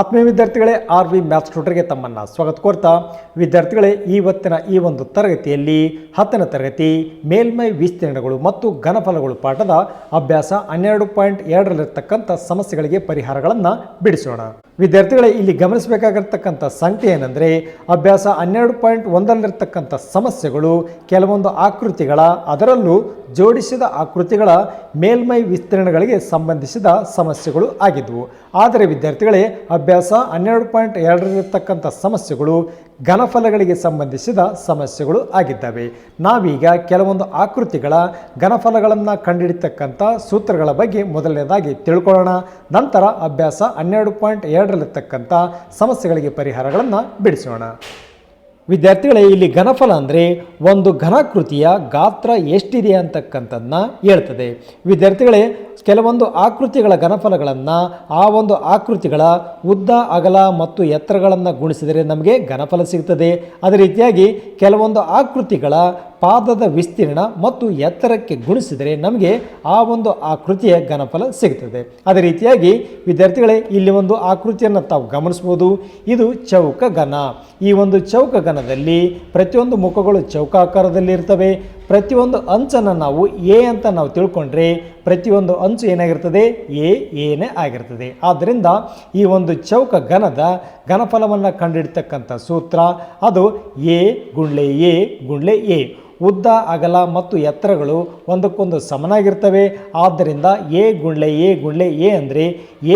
ಆತ್ಮೀಯ ವಿದ್ಯಾರ್ಥಿಗಳೇ, R V maths ಟ್ಯೂಟರ್ಗೆ ತಮ್ಮನ್ನು ಸ್ವಾಗತ ಕೋರ್ತಾ, ವಿದ್ಯಾರ್ಥಿಗಳೇ ಇವತ್ತಿನ ಈ ಒಂದು ತರಗತಿಯಲ್ಲಿ, ಹತ್ತನೇ ತರಗತಿ, ಮೇಲ್ಮೈ ವಿಸ್ತೀರ್ಣಗಳು ಮತ್ತು ಘನಫಲಗಳು ಪಾಠದ ಅಭ್ಯಾಸ ಹನ್ನೆರಡು ಪಾಯಿಂಟ್ ಎರಡರಲ್ಲಿರ್ತಕ್ಕಂಥ ಸಮಸ್ಯೆಗಳಿಗೆ ಪರಿಹಾರಗಳನ್ನು ಬಿಡಿಸೋಣ. ವಿದ್ಯಾರ್ಥಿಗಳೇ ಇಲ್ಲಿ ಗಮನಿಸಬೇಕಾಗಿರ್ತಕ್ಕಂಥ ಸಂಖ್ಯೆ ಏನಂದರೆ ಅಭ್ಯಾಸ ಹನ್ನೆರಡು ಪಾಯಿಂಟ್ ಒಂದರಲ್ಲಿರ್ತಕ್ಕಂಥ ಸಮಸ್ಯೆಗಳು, ಕೆಲವೊಂದು ಆಕೃತಿಗಳ, ಅದರಲ್ಲೂ ಜೋಡಿಸಿದ ಆಕೃತಿಗಳ ಮೇಲ್ಮೈ ವಿಸ್ತೀರ್ಣಗಳಿಗೆ ಸಂಬಂಧಿಸಿದ ಸಮಸ್ಯೆಗಳು ಆಗಿದ್ವು. ಆದರೆ ವಿದ್ಯಾರ್ಥಿಗಳೇ, ಅಭ್ಯಾಸ ಹನ್ನೆರಡು ಪಾಯಿಂಟ್ ಎರಡರಲ್ಲಿರ್ತಕ್ಕಂಥ ಸಮಸ್ಯೆಗಳು ಘನಫಲಗಳಿಗೆ ಸಂಬಂಧಿಸಿದ ಸಮಸ್ಯೆಗಳು ಆಗಿದ್ದಾವೆ. ನಾವೀಗ ಕೆಲವೊಂದು ಆಕೃತಿಗಳ ಘನಫಲಗಳನ್ನು ಕಂಡುಹಿಡಿತಕ್ಕಂಥ ಸೂತ್ರಗಳ ಬಗ್ಗೆ ಮೊದಲನೇದಾಗಿ ತಿಳ್ಕೊಳ್ಳೋಣ. ನಂತರ ಅಭ್ಯಾಸ ಹನ್ನೆರಡು ಪಾಯಿಂಟ್ ಎರಡರಲ್ಲಿರ್ತಕ್ಕಂಥ ಸಮಸ್ಯೆಗಳಿಗೆ ಪರಿಹಾರಗಳನ್ನು ಬಿಡಿಸೋಣ. ವಿದ್ಯಾರ್ಥಿಗಳೇ, ಇಲ್ಲಿ ಘನಫಲ ಅಂದರೆ ಒಂದು ಘನಾಕೃತಿಯ ಗಾತ್ರ ಎಷ್ಟಿದೆ ಅಂತಕ್ಕಂಥದ್ದನ್ನ ಹೇಳ್ತದೆ. ವಿದ್ಯಾರ್ಥಿಗಳೇ, ಕೆಲವೊಂದು ಆಕೃತಿಗಳ ಘನಫಲಗಳನ್ನು ಆ ಒಂದು ಆಕೃತಿಗಳ ಉದ್ದ, ಅಗಲ ಮತ್ತು ಎತ್ತರಗಳನ್ನು ಗುಣಿಸಿದರೆ ನಮಗೆ ಘನಫಲ ಸಿಗ್ತದೆ. ಅದೇ ರೀತಿಯಾಗಿ ಕೆಲವೊಂದು ಆಕೃತಿಗಳ ಪಾದದ ವಿಸ್ತೀರ್ಣ ಮತ್ತು ಎತ್ತರಕ್ಕೆ ಗುಣಿಸಿದರೆ ನಮಗೆ ಆ ಒಂದು ಆಕೃತಿಯ ಘನಫಲ ಸಿಗುತ್ತದೆ. ಅದೇ ರೀತಿಯಾಗಿ ವಿದ್ಯಾರ್ಥಿಗಳೇ, ಇಲ್ಲಿ ಒಂದು ಆಕೃತಿಯನ್ನು ತಾವು ಗಮನಿಸ್ಬೋದು ಇದು ಚೌಕ ಘನ ಈ ಒಂದು ಚೌಕ ಘನದಲ್ಲಿ ಪ್ರತಿಯೊಂದು ಮುಖಗಳು ಚೌಕಾಕಾರದಲ್ಲಿ ಇರ್ತವೆ ಪ್ರತಿಯೊಂದು ಅಂಚನ್ನು ನಾವು ಎ ಅಂತ ನಾವು ತಿಳ್ಕೊಂಡ್ರೆ ಪ್ರತಿಯೊಂದು ಅಂಚು ಏನಾಗಿರ್ತದೆ? ಎ ಏನೇ ಆಗಿರ್ತದೆ. ಆದ್ದರಿಂದ ಈ ಒಂದು ಚೌಕ ಘನದ ಘನಫಲವನ್ನು ಕಂಡುಹಿಡ್ತಕ್ಕಂಥ ಸೂತ್ರ ಅದು ಎ ಗುಂಡ್ಲೆ ಎ ಗುಂಡ್ಲೆ ಎ. ಉದ್ದ, ಅಗಲ ಮತ್ತು ಎತ್ತರಗಳು ಒಂದಕ್ಕೊಂದು ಸಮನಾಗಿರ್ತವೆ. ಆದ್ದರಿಂದ ಎ ಗುಂಡ್ಲೆ ಎ ಗುಂಡ್ಲೆ ಎ ಅಂದರೆ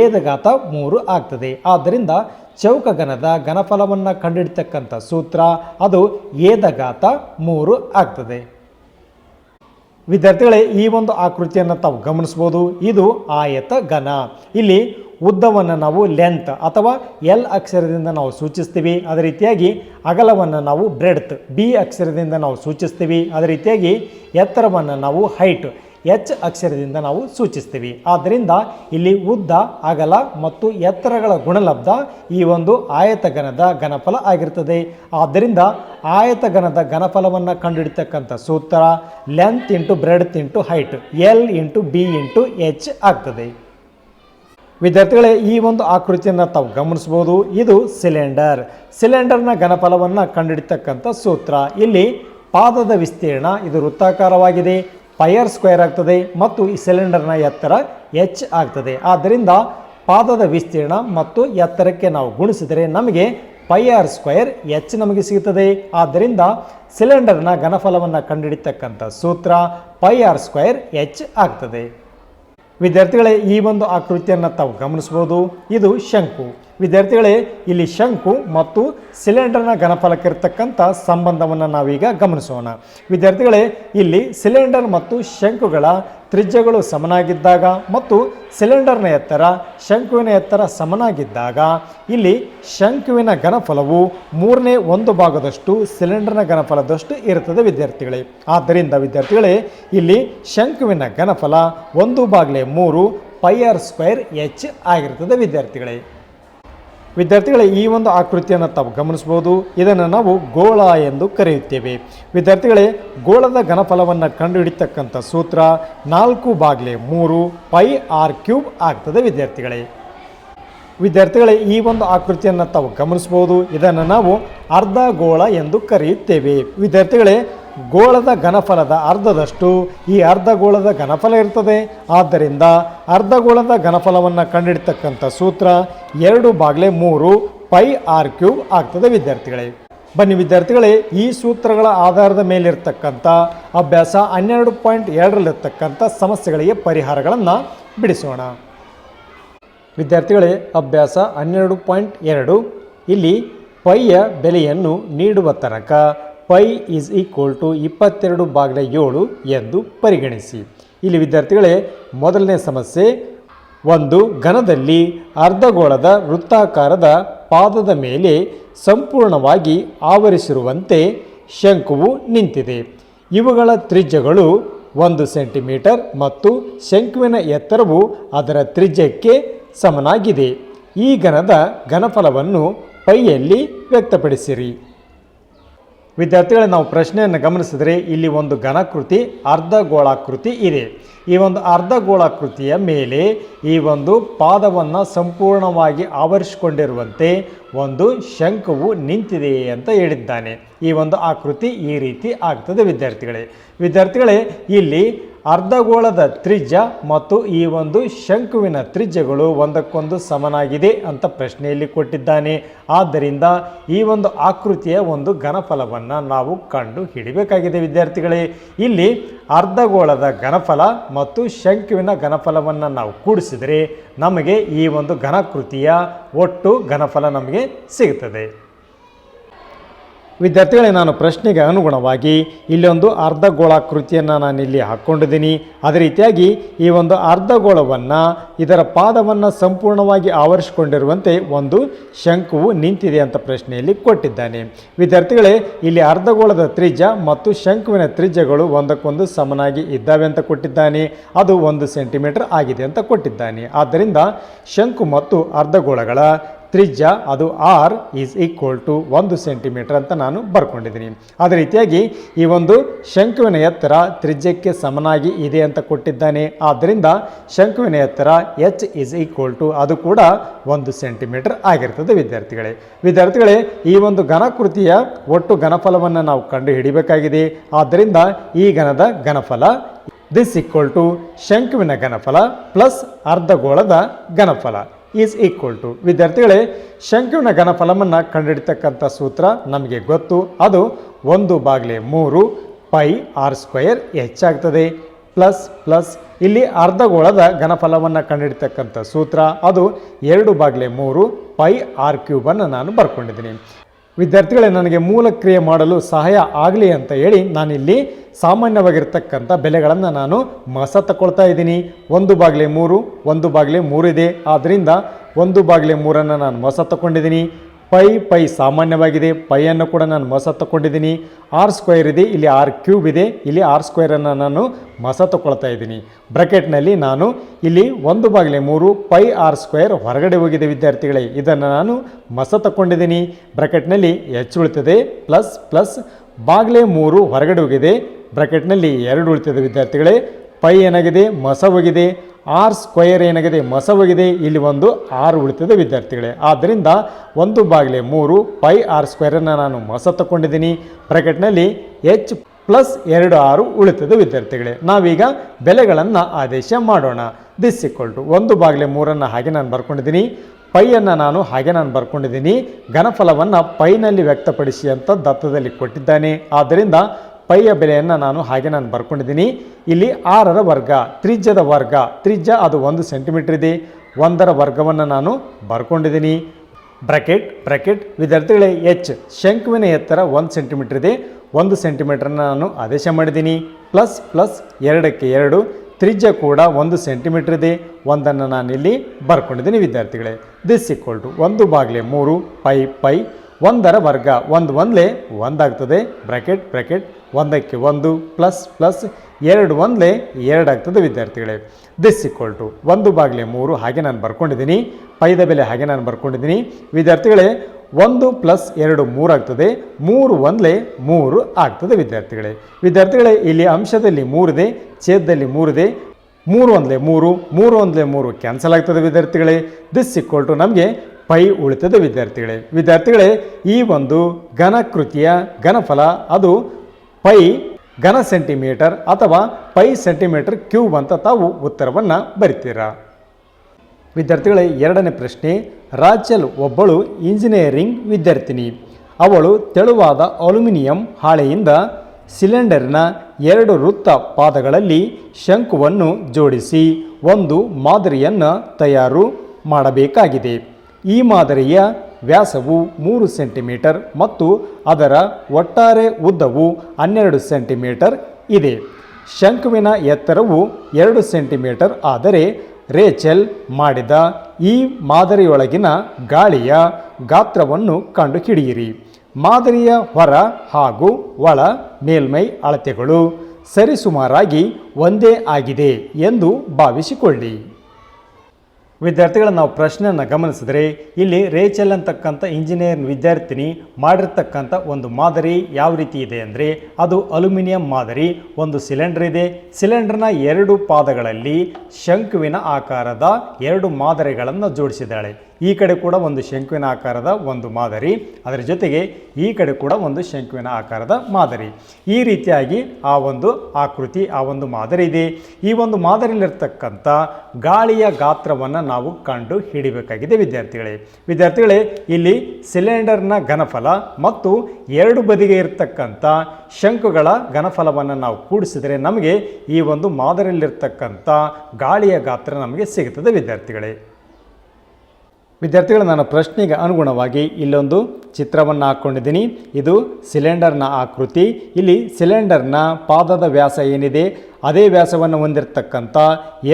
ಎದ ಘಾತ ಮೂರು ಆಗ್ತದೆ. ಆದ್ದರಿಂದ ಚೌಕಘನದ ಘನಫಲವನ್ನು ಕಂಡುಹಿಡ್ತಕ್ಕಂಥ ಸೂತ್ರ ಅದು ಎದ ಘಾತ ಮೂರು ಆಗ್ತದೆ. ವಿದ್ಯಾರ್ಥಿಗಳೇ, ಈ ಒಂದು ಆಕೃತಿಯನ್ನು ತಾವು ಗಮನಿಸ್ಬೋದು. ಇದು ಆಯತ ಘನ. ಇಲ್ಲಿ ಉದ್ದವನ್ನು ನಾವು ಲೆಂತ್ ಅಥವಾ ಎಲ್ ಅಕ್ಷರದಿಂದ ನಾವು ಸೂಚಿಸ್ತೀವಿ. ಅದೇ ರೀತಿಯಾಗಿ ಅಗಲವನ್ನು ನಾವು ಬ್ರೆಡ್ತ್, ಬಿ ಅಕ್ಷರದಿಂದ ನಾವು ಸೂಚಿಸ್ತೀವಿ. ಅದೇ ರೀತಿಯಾಗಿ ಎತ್ತರವನ್ನು ನಾವು ಹೈಟ್. ಎಚ್ ಅಕ್ಷರದಿಂದ ನಾವು ಸೂಚಿಸ್ತೀವಿ. ಆದ್ದರಿಂದ ಇಲ್ಲಿ ಉದ್ದ, ಅಗಲ ಮತ್ತು ಎತ್ತರಗಳ ಗುಣಲಬ್ಧ ಈ ಒಂದು ಆಯತಘನದ ಘನಫಲ ಆಗಿರ್ತದೆ. ಆದ್ದರಿಂದ ಆಯತಘನದ ಘನಫಲವನ್ನು ಕಂಡುಹಿಡಿತಕ್ಕಂಥ ಸೂತ್ರ length into breadth into height L into B into H ಆಗ್ತದೆ. ವಿದ್ಯಾರ್ಥಿಗಳೇ, ಈ ಒಂದು ಆಕೃತಿಯನ್ನು ತಾವು ಗಮನಿಸ್ಬೋದು ಇದು ಸಿಲಿಂಡರ್ ಸಿಲಿಂಡರ್ನ ಘನಫಲವನ್ನು ಕಂಡುಹಿಡಿತಕ್ಕಂಥ ಸೂತ್ರ. ಇಲ್ಲಿ ಪಾದದ ವಿಸ್ತೀರ್ಣ, ಇದು ವೃತ್ತಾಕಾರವಾಗಿದೆ. ಪೈಯರ್ ಸ್ಕ್ವೇರ್ ಆಗ್ತದೆ ಮತ್ತು ಈ ಸಿಲಿಂಡರ್ನ ಎತ್ತರ ಎಚ್ ಆಗ್ತದೆ. ಆದ್ದರಿಂದ ಪಾದದ ವಿಸ್ತೀರ್ಣ ಮತ್ತು ಎತ್ತರಕ್ಕೆ ನಾವು ಗುಣಿಸಿದರೆ ನಮಗೆ ಪೈ ಆರ್ ಸ್ಕ್ವೇರ್ ಎಚ್ ನಮಗೆ ಸಿಗುತ್ತದೆ. ಆದ್ದರಿಂದ ಸಿಲಿಂಡರ್ನ ಘನಫಲವನ್ನು ಕಂಡುಹಿಡಿತಕ್ಕಂಥ ಸೂತ್ರ ಪೈ ಆರ್ ಸ್ಕ್ವೇರ್ ಎಚ್ ಆಗ್ತದೆ. ವಿದ್ಯಾರ್ಥಿಗಳೇ, ಈ ಒಂದು ಆಕೃತಿಯನ್ನು ತಾವು ಗಮನಿಸ್ಬೋದು ಇದು ಶಂಕು. ವಿದ್ಯಾರ್ಥಿಗಳೇ, ಇಲ್ಲಿ ಶಂಕು ಮತ್ತು ಸಿಲಿಂಡರ್ನ ಘನಫಲಕ್ಕಿರ್ತಕ್ಕಂಥ ಸಂಬಂಧವನ್ನು ನಾವೀಗ ಗಮನಿಸೋಣ. ವಿದ್ಯಾರ್ಥಿಗಳೇ, ಇಲ್ಲಿ ಸಿಲಿಂಡರ್ ಮತ್ತು ಶಂಕುಗಳ ತ್ರಿಜ್ಯಗಳು ಸಮನಾಗಿದ್ದಾಗ ಮತ್ತು ಸಿಲಿಂಡರ್ನ ಎತ್ತರ, ಶಂಕುವಿನ ಎತ್ತರ ಸಮನಾಗಿದ್ದಾಗ, ಇಲ್ಲಿ ಶಂಕುವಿನ ಘನಫಲವು ಮೂರನೇ ಒಂದು ಭಾಗದಷ್ಟು ಸಿಲಿಂಡರ್ನ ಘನಫಲದಷ್ಟು ಇರುತ್ತದೆ ವಿದ್ಯಾರ್ಥಿಗಳೇ. ಆದ್ದರಿಂದ ವಿದ್ಯಾರ್ಥಿಗಳೇ, ಇಲ್ಲಿ ಶಂಕುವಿನ ಘನಫಲ ಒಂದು ಬಾಗಿಲೆ ಮೂರು ಪೈ ಆರ್ ಸ್ಕ್ವೇರ್ ಎಚ್ ಆಗಿರ್ತದೆ ವಿದ್ಯಾರ್ಥಿಗಳೇ. ವಿದ್ಯಾರ್ಥಿಗಳೇ, ಈ ಒಂದು ಆಕೃತಿಯನ್ನು ತಾವು ಗಮನಿಸಬಹುದು. ಇದನ್ನು ನಾವು ಗೋಳ ಎಂದು ಕರೆಯುತ್ತೇವೆ. ವಿದ್ಯಾರ್ಥಿಗಳೇ, ಗೋಳದ ಘನಫಲವನ್ನು ಕಂಡುಹಿಡಿತಕ್ಕಂಥ ಸೂತ್ರ ನಾಲ್ಕು ಬಾಗಿಲೆ ಮೂರು ಪೈ ಆರ್ ಕ್ಯೂಬ್ ಆಗ್ತದೆ ವಿದ್ಯಾರ್ಥಿಗಳೇ. ವಿದ್ಯಾರ್ಥಿಗಳೇ, ಈ ಒಂದು ಆಕೃತಿಯನ್ನು ತಾವು ಗಮನಿಸಬಹುದು. ಇದನ್ನು ನಾವು ಅರ್ಧ ಗೋಳ ಎಂದು ಕರೆಯುತ್ತೇವೆ. ವಿದ್ಯಾರ್ಥಿಗಳೇ, ಗೋಳದ ಘನಫಲದ ಅರ್ಧದಷ್ಟು, ಈ ಅರ್ಧ ಗೋಳದ ಘನಫಲ ಇರ್ತದೆ. ಆದ್ದರಿಂದ ಅರ್ಧ ಗೋಳದ ಘನಫಲವನ್ನು ಕಂಡುಹಿಡ್ತಕ್ಕಂಥ ಸೂತ್ರ ಎರಡು ಬಾಗಿಲೆ ಮೂರು ಪೈ ಆರ್ ಕ್ಯೂಬ್ ಆಗ್ತದೆ ವಿದ್ಯಾರ್ಥಿಗಳೇ. ಬನ್ನಿ ವಿದ್ಯಾರ್ಥಿಗಳೇ, ಈ ಸೂತ್ರಗಳ ಆಧಾರದ ಮೇಲಿರ್ತಕ್ಕಂಥ ಅಭ್ಯಾಸ ಹನ್ನೆರಡು ಪಾಯಿಂಟ್ ಎರಡರಲ್ಲಿರ್ತಕ್ಕಂಥ ಸಮಸ್ಯೆಗಳಿಗೆ ಪರಿಹಾರಗಳನ್ನು ಬಿಡಿಸೋಣ. ವಿದ್ಯಾರ್ಥಿಗಳೇ, ಅಭ್ಯಾಸ ಹನ್ನೆರಡು ಪಾಯಿಂಟ್ ಎರಡು. ಇಲ್ಲಿ ಪೈಯ ಬೆಲೆಯನ್ನು ನೀಡುವ ತನಕ ಪೈ ಈಸ್ ಈಕ್ವಲ್ ಟು ಇಪ್ಪತ್ತೆರಡು ಬಾಗಿಲ ಏಳು ಎಂದು ಪರಿಗಣಿಸಿ. ಇಲ್ಲಿ ವಿದ್ಯಾರ್ಥಿಗಳೇ, ಮೊದಲನೇ ಸಮಸ್ಯೆ, ಒಂದು ಘನದಲ್ಲಿ ಅರ್ಧಗೋಳದ ವೃತ್ತಾಕಾರದ ಪಾದದ ಮೇಲೆ ಸಂಪೂರ್ಣವಾಗಿ ಆವರಿಸಿರುವಂತೆ ಶಂಕುವು ನಿಂತಿದೆ. ಇವುಗಳ ತ್ರಿಜ್ಯಗಳು ಒಂದು ಸೆಂಟಿಮೀಟರ್ ಮತ್ತು ಶಂಕುವಿನ ಎತ್ತರವು ಅದರ ತ್ರಿಜ್ಯಕ್ಕೆ ಸಮನಾಗಿದೆ. ಈ ಘನದ ಘನಫಲವನ್ನು ಪೈಯಲ್ಲಿ ವ್ಯಕ್ತಪಡಿಸಿರಿ. ವಿದ್ಯಾರ್ಥಿಗಳೇ, ನಾವು ಪ್ರಶ್ನೆಯನ್ನು ಗಮನಿಸಿದರೆ ಇಲ್ಲಿ ಒಂದು ಘನಕೃತಿ, ಅರ್ಧ ಗೋಳಾಕೃತಿ ಇದೆ. ಈ ಒಂದು ಅರ್ಧ ಗೋಳಾಕೃತಿಯ ಮೇಲೆ ಈ ಒಂದು ಪಾದವನ್ನು ಸಂಪೂರ್ಣವಾಗಿ ಆವರಿಸಿಕೊಂಡಿರುವಂತೆ ಒಂದು ಶಂಕವು ನಿಂತಿದೆ ಅಂತ ಹೇಳಿದ್ದಾನೆ. ಈ ಒಂದು ಆಕೃತಿ ಈ ರೀತಿ ಆಗ್ತದೆ, ವಿದ್ಯಾರ್ಥಿಗಳೇ. ವಿದ್ಯಾರ್ಥಿಗಳೇ, ಇಲ್ಲಿ ಅರ್ಧಗೋಳದ ತ್ರಿಜ್ಯ ಮತ್ತು ಈ ಒಂದು ಶಂಕುವಿನ ತ್ರಿಜ್ಯಗಳು ಒಂದಕ್ಕೊಂದು ಸಮನಾಗಿದೆ ಅಂತ ಪ್ರಶ್ನೆಯಲ್ಲಿ ಕೊಟ್ಟಿದ್ದಾನೆ. ಆದ್ದರಿಂದ ಈ ಒಂದು ಆಕೃತಿಯ ಒಂದು ಘನಫಲವನ್ನು ನಾವು ಕಂಡು ಹಿಡಿಬೇಕಾಗಿದೆ ವಿದ್ಯಾರ್ಥಿಗಳೇ. ಇಲ್ಲಿ ಅರ್ಧಗೋಳದ ಘನಫಲ ಮತ್ತು ಶಂಕುವಿನ ಘನಫಲವನ್ನು ನಾವು ಕೂಡಿಸಿದರೆ ನಮಗೆ ಈ ಒಂದು ಘನಕೃತಿಯ ಒಟ್ಟು ಘನಫಲ ನಮಗೆ ಸಿಗುತ್ತದೆ. ವಿದ್ಯಾರ್ಥಿಗಳೇ, ನಾನು ಪ್ರಶ್ನೆಗೆ ಅನುಗುಣವಾಗಿ ಇಲ್ಲೊಂದು ಅರ್ಧಗೋಳಾಕೃತಿಯನ್ನು ನಾನು ಇಲ್ಲಿ ಹಾಕ್ಕೊಂಡಿದ್ದೀನಿ. ಅದೇ ರೀತಿಯಾಗಿ ಈ ಒಂದು ಅರ್ಧಗೋಳವನ್ನು ಇದರ ಪಾದವನ್ನು ಸಂಪೂರ್ಣವಾಗಿ ಆವರಿಸಿಕೊಂಡಿರುವಂತೆ ಒಂದು ಶಂಕುವು ನಿಂತಿದೆ ಅಂತ ಪ್ರಶ್ನೆಯಲ್ಲಿ ಕೊಟ್ಟಿದ್ದಾನೆ. ವಿದ್ಯಾರ್ಥಿಗಳೇ, ಇಲ್ಲಿ ಅರ್ಧಗೋಳದ ತ್ರಿಜ್ಯ ಮತ್ತು ಶಂಕುವಿನ ತ್ರಿಜ್ಯಗಳು ಒಂದಕ್ಕೊಂದು ಸಮನಾಗಿ ಇದ್ದಾವೆ ಅಂತ ಕೊಟ್ಟಿದ್ದಾನೆ. ಅದು ಒಂದು ಸೆಂಟಿಮೀಟರ್ ಆಗಿದೆ ಅಂತ ಕೊಟ್ಟಿದ್ದಾನೆ. ಆದ್ದರಿಂದ ಶಂಕು ಮತ್ತು ಅರ್ಧಗೋಳಗಳ ತ್ರಿಜ್ಯ, ಅದು ಆರ್ ಈಸ್ ಈಕ್ವಲ್ ಟು ಒಂದು ಸೆಂಟಿಮೀಟರ್ ಅಂತ ನಾನು ಬರ್ಕೊಂಡಿದ್ದೀನಿ. ಅದೇ ರೀತಿಯಾಗಿ ಈ ಒಂದು ಶಂಕುವಿನ ಎತ್ತರ ತ್ರಿಜ್ಯಕ್ಕೆ ಸಮನಾಗಿ ಇದೆ ಅಂತ ಕೊಟ್ಟಿದ್ದಾನೆ. ಆದ್ದರಿಂದ ಶಂಕುವಿನ ಎತ್ತರ ಎಚ್ ಈಸ್ ಈಕ್ವಲ್ ಟು ಅದು ಕೂಡ ಒಂದು ಸೆಂಟಿಮೀಟರ್ ಆಗಿರ್ತದೆ ವಿದ್ಯಾರ್ಥಿಗಳೇ. ವಿದ್ಯಾರ್ಥಿಗಳೇ, ಈ ಒಂದು ಘನಕೃತಿಯ ಒಟ್ಟು ಘನಫಲವನ್ನು ನಾವು ಕಂಡು ಹಿಡಿಬೇಕಾಗಿದೆ ಆದ್ದರಿಂದ ಈ ಘನದ ಘನಫಲ ದಿಸ್ ಈಕ್ವಲ್ ಟು ಶಂಕುವಿನ ಘನಫಲ ಪ್ಲಸ್ ಅರ್ಧಗೋಳದ ಘನಫಲ. ಈಸ್ ಈಕ್ವಲ್ ಟು ವಿದ್ಯಾರ್ಥಿಗಳೇ ಶಂಕುವಿನ ಘನಫಲವನ್ನು ಕಂಡುಹಿಡಿತಕ್ಕಂಥ ಸೂತ್ರ ನಮಗೆ ಗೊತ್ತು. ಅದು ಒಂದು ಬಾಗಿಲೆ ಮೂರು ಪೈ ಆರ್ ಸ್ಕ್ವಯರ್ ಹೆಚ್ಚಾಗ್ತದೆ. ಪ್ಲಸ್ ಪ್ಲಸ್ ಇಲ್ಲಿ ಅರ್ಧಗೋಳದ ಘನಫಲವನ್ನು ಕಂಡುಹಿಡಿತಕ್ಕಂಥ ಸೂತ್ರ. ಅದು ಎರಡು ಬಾಗಿಲೆ ಮೂರು ಪೈ ಆರ್ ಕ್ಯೂಬನ್ನು ನಾನು ಬರ್ಕೊಂಡಿದ್ದೀನಿ. ವಿದ್ಯಾರ್ಥಿಗಳೇ, ನನಗೆ ಮೂಲ ಕ್ರಿಯೆ ಮಾಡಲು ಸಹಾಯ ಆಗಲಿ ಅಂತ ಹೇಳಿ ನಾನಿಲ್ಲಿ ಸಾಮಾನ್ಯವಾಗಿರ್ತಕ್ಕಂಥ ಬೆಲೆಗಳನ್ನು ನಾನು ಮಸ ತಗೊಳ್ತಾ ಇದ್ದೀನಿ. ಒಂದು ಬಾಗಿಲೆ ಮೂರು, ಒಂದು ಬಾಗಿಲೆ ಮೂರಿದೆ. ಆದ್ದರಿಂದ ಒಂದು ಬಾಗಿಲೆ ಮೂರನ್ನು ನಾನು ಮಸ ತಗೊಂಡಿದ್ದೀನಿ ಪೈ ಪೈ ಸಾಮಾನ್ಯವಾಗಿದೆ. ಪೈಯನ್ನು ಕೂಡ ನಾನು ಮಸ ತಗೊಂಡಿದ್ದೀನಿ ಆರ್ ಸ್ಕ್ವೇರ್ ಇದೆ, ಇಲ್ಲಿ ಆರ್ ಕ್ಯೂಬ್ ಇದೆ. ಇಲ್ಲಿ ಆರ್ ಸ್ಕ್ವೇರನ್ನು ನಾನು ಮಸ ತಗೊಳ್ತಾ ಇದ್ದೀನಿ. ಬ್ರಕೆಟ್ನಲ್ಲಿ ನಾನು ಇಲ್ಲಿ ಒಂದು ಬಾಗಿಲೆ ಮೂರು, ಪೈ, ಆರ್ ಸ್ಕ್ವೇರ್ ಹೊರಗಡೆ ಹೋಗಿದೆ ವಿದ್ಯಾರ್ಥಿಗಳೇ. ಇದನ್ನು ನಾನು ಮಸ ತಗೊಂಡಿದ್ದೀನಿ ಬ್ರಕೆಟ್ನಲ್ಲಿ ಹೆಚ್ಚು ಉಳಿತದೆ, ಪ್ಲಸ್ ಪ್ಲಸ್ ಬಾಗಿಲೆ ಮೂರು ಹೊರಗಡೆ ಹೋಗಿದೆ. ಬ್ರಕೆಟ್ನಲ್ಲಿ ಎರಡು ಉಳಿತದೆ ವಿದ್ಯಾರ್ಥಿಗಳೇ. ಪೈ ಏನಾಗಿದೆ, ಮಸ ಹೋಗಿದೆ. ಆರ್ ಸ್ಕ್ವಯರ್ ಏನಾಗಿದೆ? ಮಸವಾಗಿದೆ. ಇಲ್ಲಿ ಒಂದು ಆರ್ ಉಳಿತದೆ ವಿದ್ಯಾರ್ಥಿಗಳೇ. ಆದ್ದರಿಂದ ಒಂದು ಬಾಗಿಲೆ ಮೂರು ಪೈ ಆರ್ ಸ್ಕ್ವೇರನ್ನು ನಾನು ಮಸ ತಗೊಂಡಿದ್ದೀನಿ ಬ್ರಾಕೆಟ್ನಲ್ಲಿ ಎಚ್ ಪ್ಲಸ್ ಎರಡು ಆರು ಉಳಿತದೆ ವಿದ್ಯಾರ್ಥಿಗಳೇ. ನಾವೀಗ ಬೆಲೆಗಳನ್ನು ಆದೇಶ ಮಾಡೋಣ. ದಿಸ್ ಇಕ್ವಲ್ ಟು ಒಂದು ಬಾಗಿಲೆ ಮೂರನ್ನು ಹಾಗೆ ನಾನು ಬರ್ಕೊಂಡಿದ್ದೀನಿ. ಪೈಯನ್ನು ನಾನು ಹಾಗೆ ನಾನು ಬರ್ಕೊಂಡಿದ್ದೀನಿ. ಘನಫಲವನ್ನು ಪೈನಲ್ಲಿ ವ್ಯಕ್ತಪಡಿಸಿ ಅಂತ ದತ್ತದಲ್ಲಿ ಕೊಟ್ಟಿದ್ದಾನೆ. ಆದ್ದರಿಂದ ಪೈಯ ಬೆಲೆಯನ್ನು ನಾನು ಹಾಗೆ ನಾನು ಬರ್ಕೊಂಡಿದ್ದೀನಿ. ಇಲ್ಲಿ ಆರರ ವರ್ಗ, ತ್ರಿಜ್ಯದ ವರ್ಗ. ತ್ರಿಜ್ಯ ಅದು ಒಂದು ಸೆಂಟಿಮೀಟರ್ ಇದೆ. ಒಂದರ ವರ್ಗವನ್ನು ನಾನು ಬರ್ಕೊಂಡಿದ್ದೀನಿ. Bracket bracket. ವಿದ್ಯಾರ್ಥಿಗಳೇ, ಎಚ್. ಶಂಕುವಿನ ಎತ್ತರ ಒಂದು ಸೆಂಟಿಮೀಟರ್ ಇದೆ. ಒಂದು ಸೆಂಟಿಮೀಟ್ರನ್ನ ನಾನು ಆದೇಶ ಮಾಡಿದ್ದೀನಿ. ಪ್ಲಸ್ ಪ್ಲಸ್ ಎರಡಕ್ಕೆ ಎರಡು. ತ್ರಿಜ್ಯ ಕೂಡ ಒಂದು ಸೆಂಟಿಮೀಟರ್ ಇದೆ. ಒಂದನ್ನು ನಾನಿಲ್ಲಿ ಬರ್ಕೊಂಡಿದ್ದೀನಿ ವಿದ್ಯಾರ್ಥಿಗಳೇ. ದಿಸ್ ಈಕ್ವಲ್ ಟು ಒಂದು ಬಾಗಿಲೆ ಮೂರು, ಪೈ ಪೈ. ಒಂದರ ವರ್ಗ, ಒಂದು ಒಂದಲೇ ಒಂದಾಗ್ತದೆ ಬ್ರಾಕೆಟ್ ಬ್ರಾಕೆಟ್. ಒಂದಕ್ಕೆ ಒಂದು ಪ್ಲಸ್ ಪ್ಲಸ್ ಎರಡು ಒಂದಲೇ ಎರಡು ಆಗ್ತದೆ ವಿದ್ಯಾರ್ಥಿಗಳೇ. ದಿಸ್ ಈಕ್ವಲ್ ಟು ಒಂದು ಬಾಗಿಲೆ ಮೂರು ಹಾಗೆ ನಾನು ಬರ್ಕೊಂಡಿದ್ದೀನಿ. ಪೈದ ಬೆಲೆ ಹಾಗೆ ನಾನು ಬರ್ಕೊಂಡಿದ್ದೀನಿ. ವಿದ್ಯಾರ್ಥಿಗಳೇ, ಒಂದು ಪ್ಲಸ್ ಎರಡು ಮೂರು ಆಗ್ತದೆ. ಮೂರು ಒಂದಲೇ ಮೂರು ಆಗ್ತದೆ ವಿದ್ಯಾರ್ಥಿಗಳೇ. ವಿದ್ಯಾರ್ಥಿಗಳೇ, ಇಲ್ಲಿ ಅಂಶದಲ್ಲಿ ಮೂರಿದೆ ಛೇದದಲ್ಲಿ ಮೂರಿದೆ ಮೂರು ಒಂದಲೇ ಮೂರು ಮೂರು ಒಂದಲೇ ಮೂರು ಕ್ಯಾನ್ಸಲ್ ಆಗ್ತದೆ ವಿದ್ಯಾರ್ಥಿಗಳೇ. ದಿಸ್ ಈಕ್ವಲ್ ಟು ನಮಗೆ ಪೈ ಉಳಿತದೆ ವಿದ್ಯಾರ್ಥಿಗಳೇ. ವಿದ್ಯಾರ್ಥಿಗಳೇ, ಈ ಒಂದು ಘನಕೃತಿಯ ಘನಫಲ ಅದು ಪೈ ಘನ ಸೆಂಟಿಮೀಟರ್ ಅಥವಾ ಪೈ ಸೆಂಟಿಮೀಟರ್ ಕ್ಯೂಬ್ ಅಂತ ತಾವು ಉತ್ತರವನ್ನು ಬರಿತೀರಾ. ವಿದ್ಯಾರ್ಥಿಗಳೇ, ಎರಡನೇ ಪ್ರಶ್ನೆ. ರಾಚಲ್ ಒಬ್ಬಳು ಇಂಜಿನಿಯರಿಂಗ್ ವಿದ್ಯಾರ್ಥಿನಿ. ಅವಳು ತೆಳುವಾದ ಅಲ್ಯೂಮಿನಿಯಂ ಹಾಳೆಯಿಂದ ಸಿಲಿಂಡರ್ನ ಎರಡು ವೃತ್ತ ಪಾದಗಳಲ್ಲಿ ಶಂಕುವನ್ನು ಜೋಡಿಸಿ ಒಂದು ಮಾದರಿಯನ್ನು ತಯಾರು ಮಾಡಬೇಕಾಗಿದೆ. ಈ ಮಾದರಿಯ ವ್ಯಾಸವು ಮೂರು ಸೆಂಟಿಮೀಟರ್ ಮತ್ತು ಅದರ ಒಟ್ಟಾರೆ ಉದ್ದವು ಹನ್ನೆರಡು ಸೆಂಟಿಮೀಟರ್ ಇದೆ. ಶಂಕುವಿನ ಎತ್ತರವು ಎರಡು ಸೆಂಟಿಮೀಟರ್ ಆದರೆ ರೇಚೆಲ್ ಮಾಡಿದ ಈ ಮಾದರಿಯೊಳಗಿನ ಗಾಳಿಯ ಗಾತ್ರವನ್ನು ಕಂಡುಹಿಡಿಯಿರಿ. ಮಾದರಿಯ ಹೊರ ಹಾಗೂ ಒಳ ಮೇಲ್ಮೈ ಅಳತೆಗಳು ಸರಿಸುಮಾರಾಗಿ ಒಂದೇ ಆಗಿದೆ ಎಂದು ಭಾವಿಸಿಕೊಳ್ಳಿ. ವಿದ್ಯಾರ್ಥಿಗಳ ನಾವು ಪ್ರಶ್ನೆಯನ್ನು ಗಮನಿಸಿದರೆ ಇಲ್ಲಿ ರೇಚಲ್ ಅಂತಕ್ಕಂಥ ಇಂಜಿನಿಯರ್ ವಿದ್ಯಾರ್ಥಿನಿ ಮಾಡಿರ್ತಕ್ಕಂಥ ಒಂದು ಮಾದರಿ ಯಾವ ರೀತಿ ಇದೆ ಅಂದರೆ ಅದು ಅಲ್ಯೂಮಿನಿಯಂ ಮಾದರಿ, ಒಂದು ಸಿಲಿಂಡರ್ ಇದೆ. ಸಿಲಿಂಡರ್ನ ಎರಡು ಪಾದಗಳಲ್ಲಿ ಶಂಕುವಿನ ಆಕಾರದ ಎರಡು ಮಾದರಿಗಳನ್ನು ಜೋಡಿಸಿದ್ದಾಳೆ. ಈ ಕಡೆ ಕೂಡ ಒಂದು ಶಂಕುವಿನ ಆಕಾರದ ಒಂದು ಮಾದರಿ. ಅದರ ಜೊತೆಗೆ ಈ ಕಡೆ ಕೂಡ ಒಂದು ಶಂಕುವಿನ ಆಕಾರದ ಮಾದರಿ. ಈ ರೀತಿಯಾಗಿ ಆ ಒಂದು ಆಕೃತಿ, ಆ ಒಂದು ಮಾದರಿ ಇದೆ. ಈ ಒಂದು ಮಾದರಿಯಲ್ಲಿರ್ತಕ್ಕಂಥ ಗಾಳಿಯ ಗಾತ್ರವನ್ನು ನಾವು ಕಂಡು ಹಿಡಿಬೇಕಾಗಿದೆ ವಿದ್ಯಾರ್ಥಿಗಳೇ. ವಿದ್ಯಾರ್ಥಿಗಳೇ, ಇಲ್ಲಿ ಸಿಲಿಂಡರ್ನ ಘನಫಲ ಮತ್ತು ಎರಡು ಬದಿಗೆ ಇರತಕ್ಕಂಥ ಶಂಕುಗಳ ಘನಫಲವನ್ನು ನಾವು ಕೂಡಿಸಿದರೆ ನಮಗೆ ಈ ಒಂದು ಮಾದರಿಯಲ್ಲಿರ್ತಕ್ಕಂಥ ಗಾಳಿಯ ಗಾತ್ರ ನಮಗೆ ಸಿಗುತ್ತದೆ ವಿದ್ಯಾರ್ಥಿಗಳೇ. ವಿದ್ಯಾರ್ಥಿಗಳು ನನ್ನ ಪ್ರಶ್ನೆಗೆ ಅನುಗುಣವಾಗಿ ಇಲ್ಲೊಂದು ಚಿತ್ರವನ್ನು ಹಾಕ್ಕೊಂಡಿದ್ದೀನಿ ಇದು ಸಿಲಿಂಡರ್ನ ಆಕೃತಿ. ಇಲ್ಲಿ ಸಿಲಿಂಡರ್ನ ಪಾದದ ವ್ಯಾಸ ಏನಿದೆ? ಅದೇ ವ್ಯಾಸವನ್ನು ಹೊಂದಿರತಕ್ಕಂಥ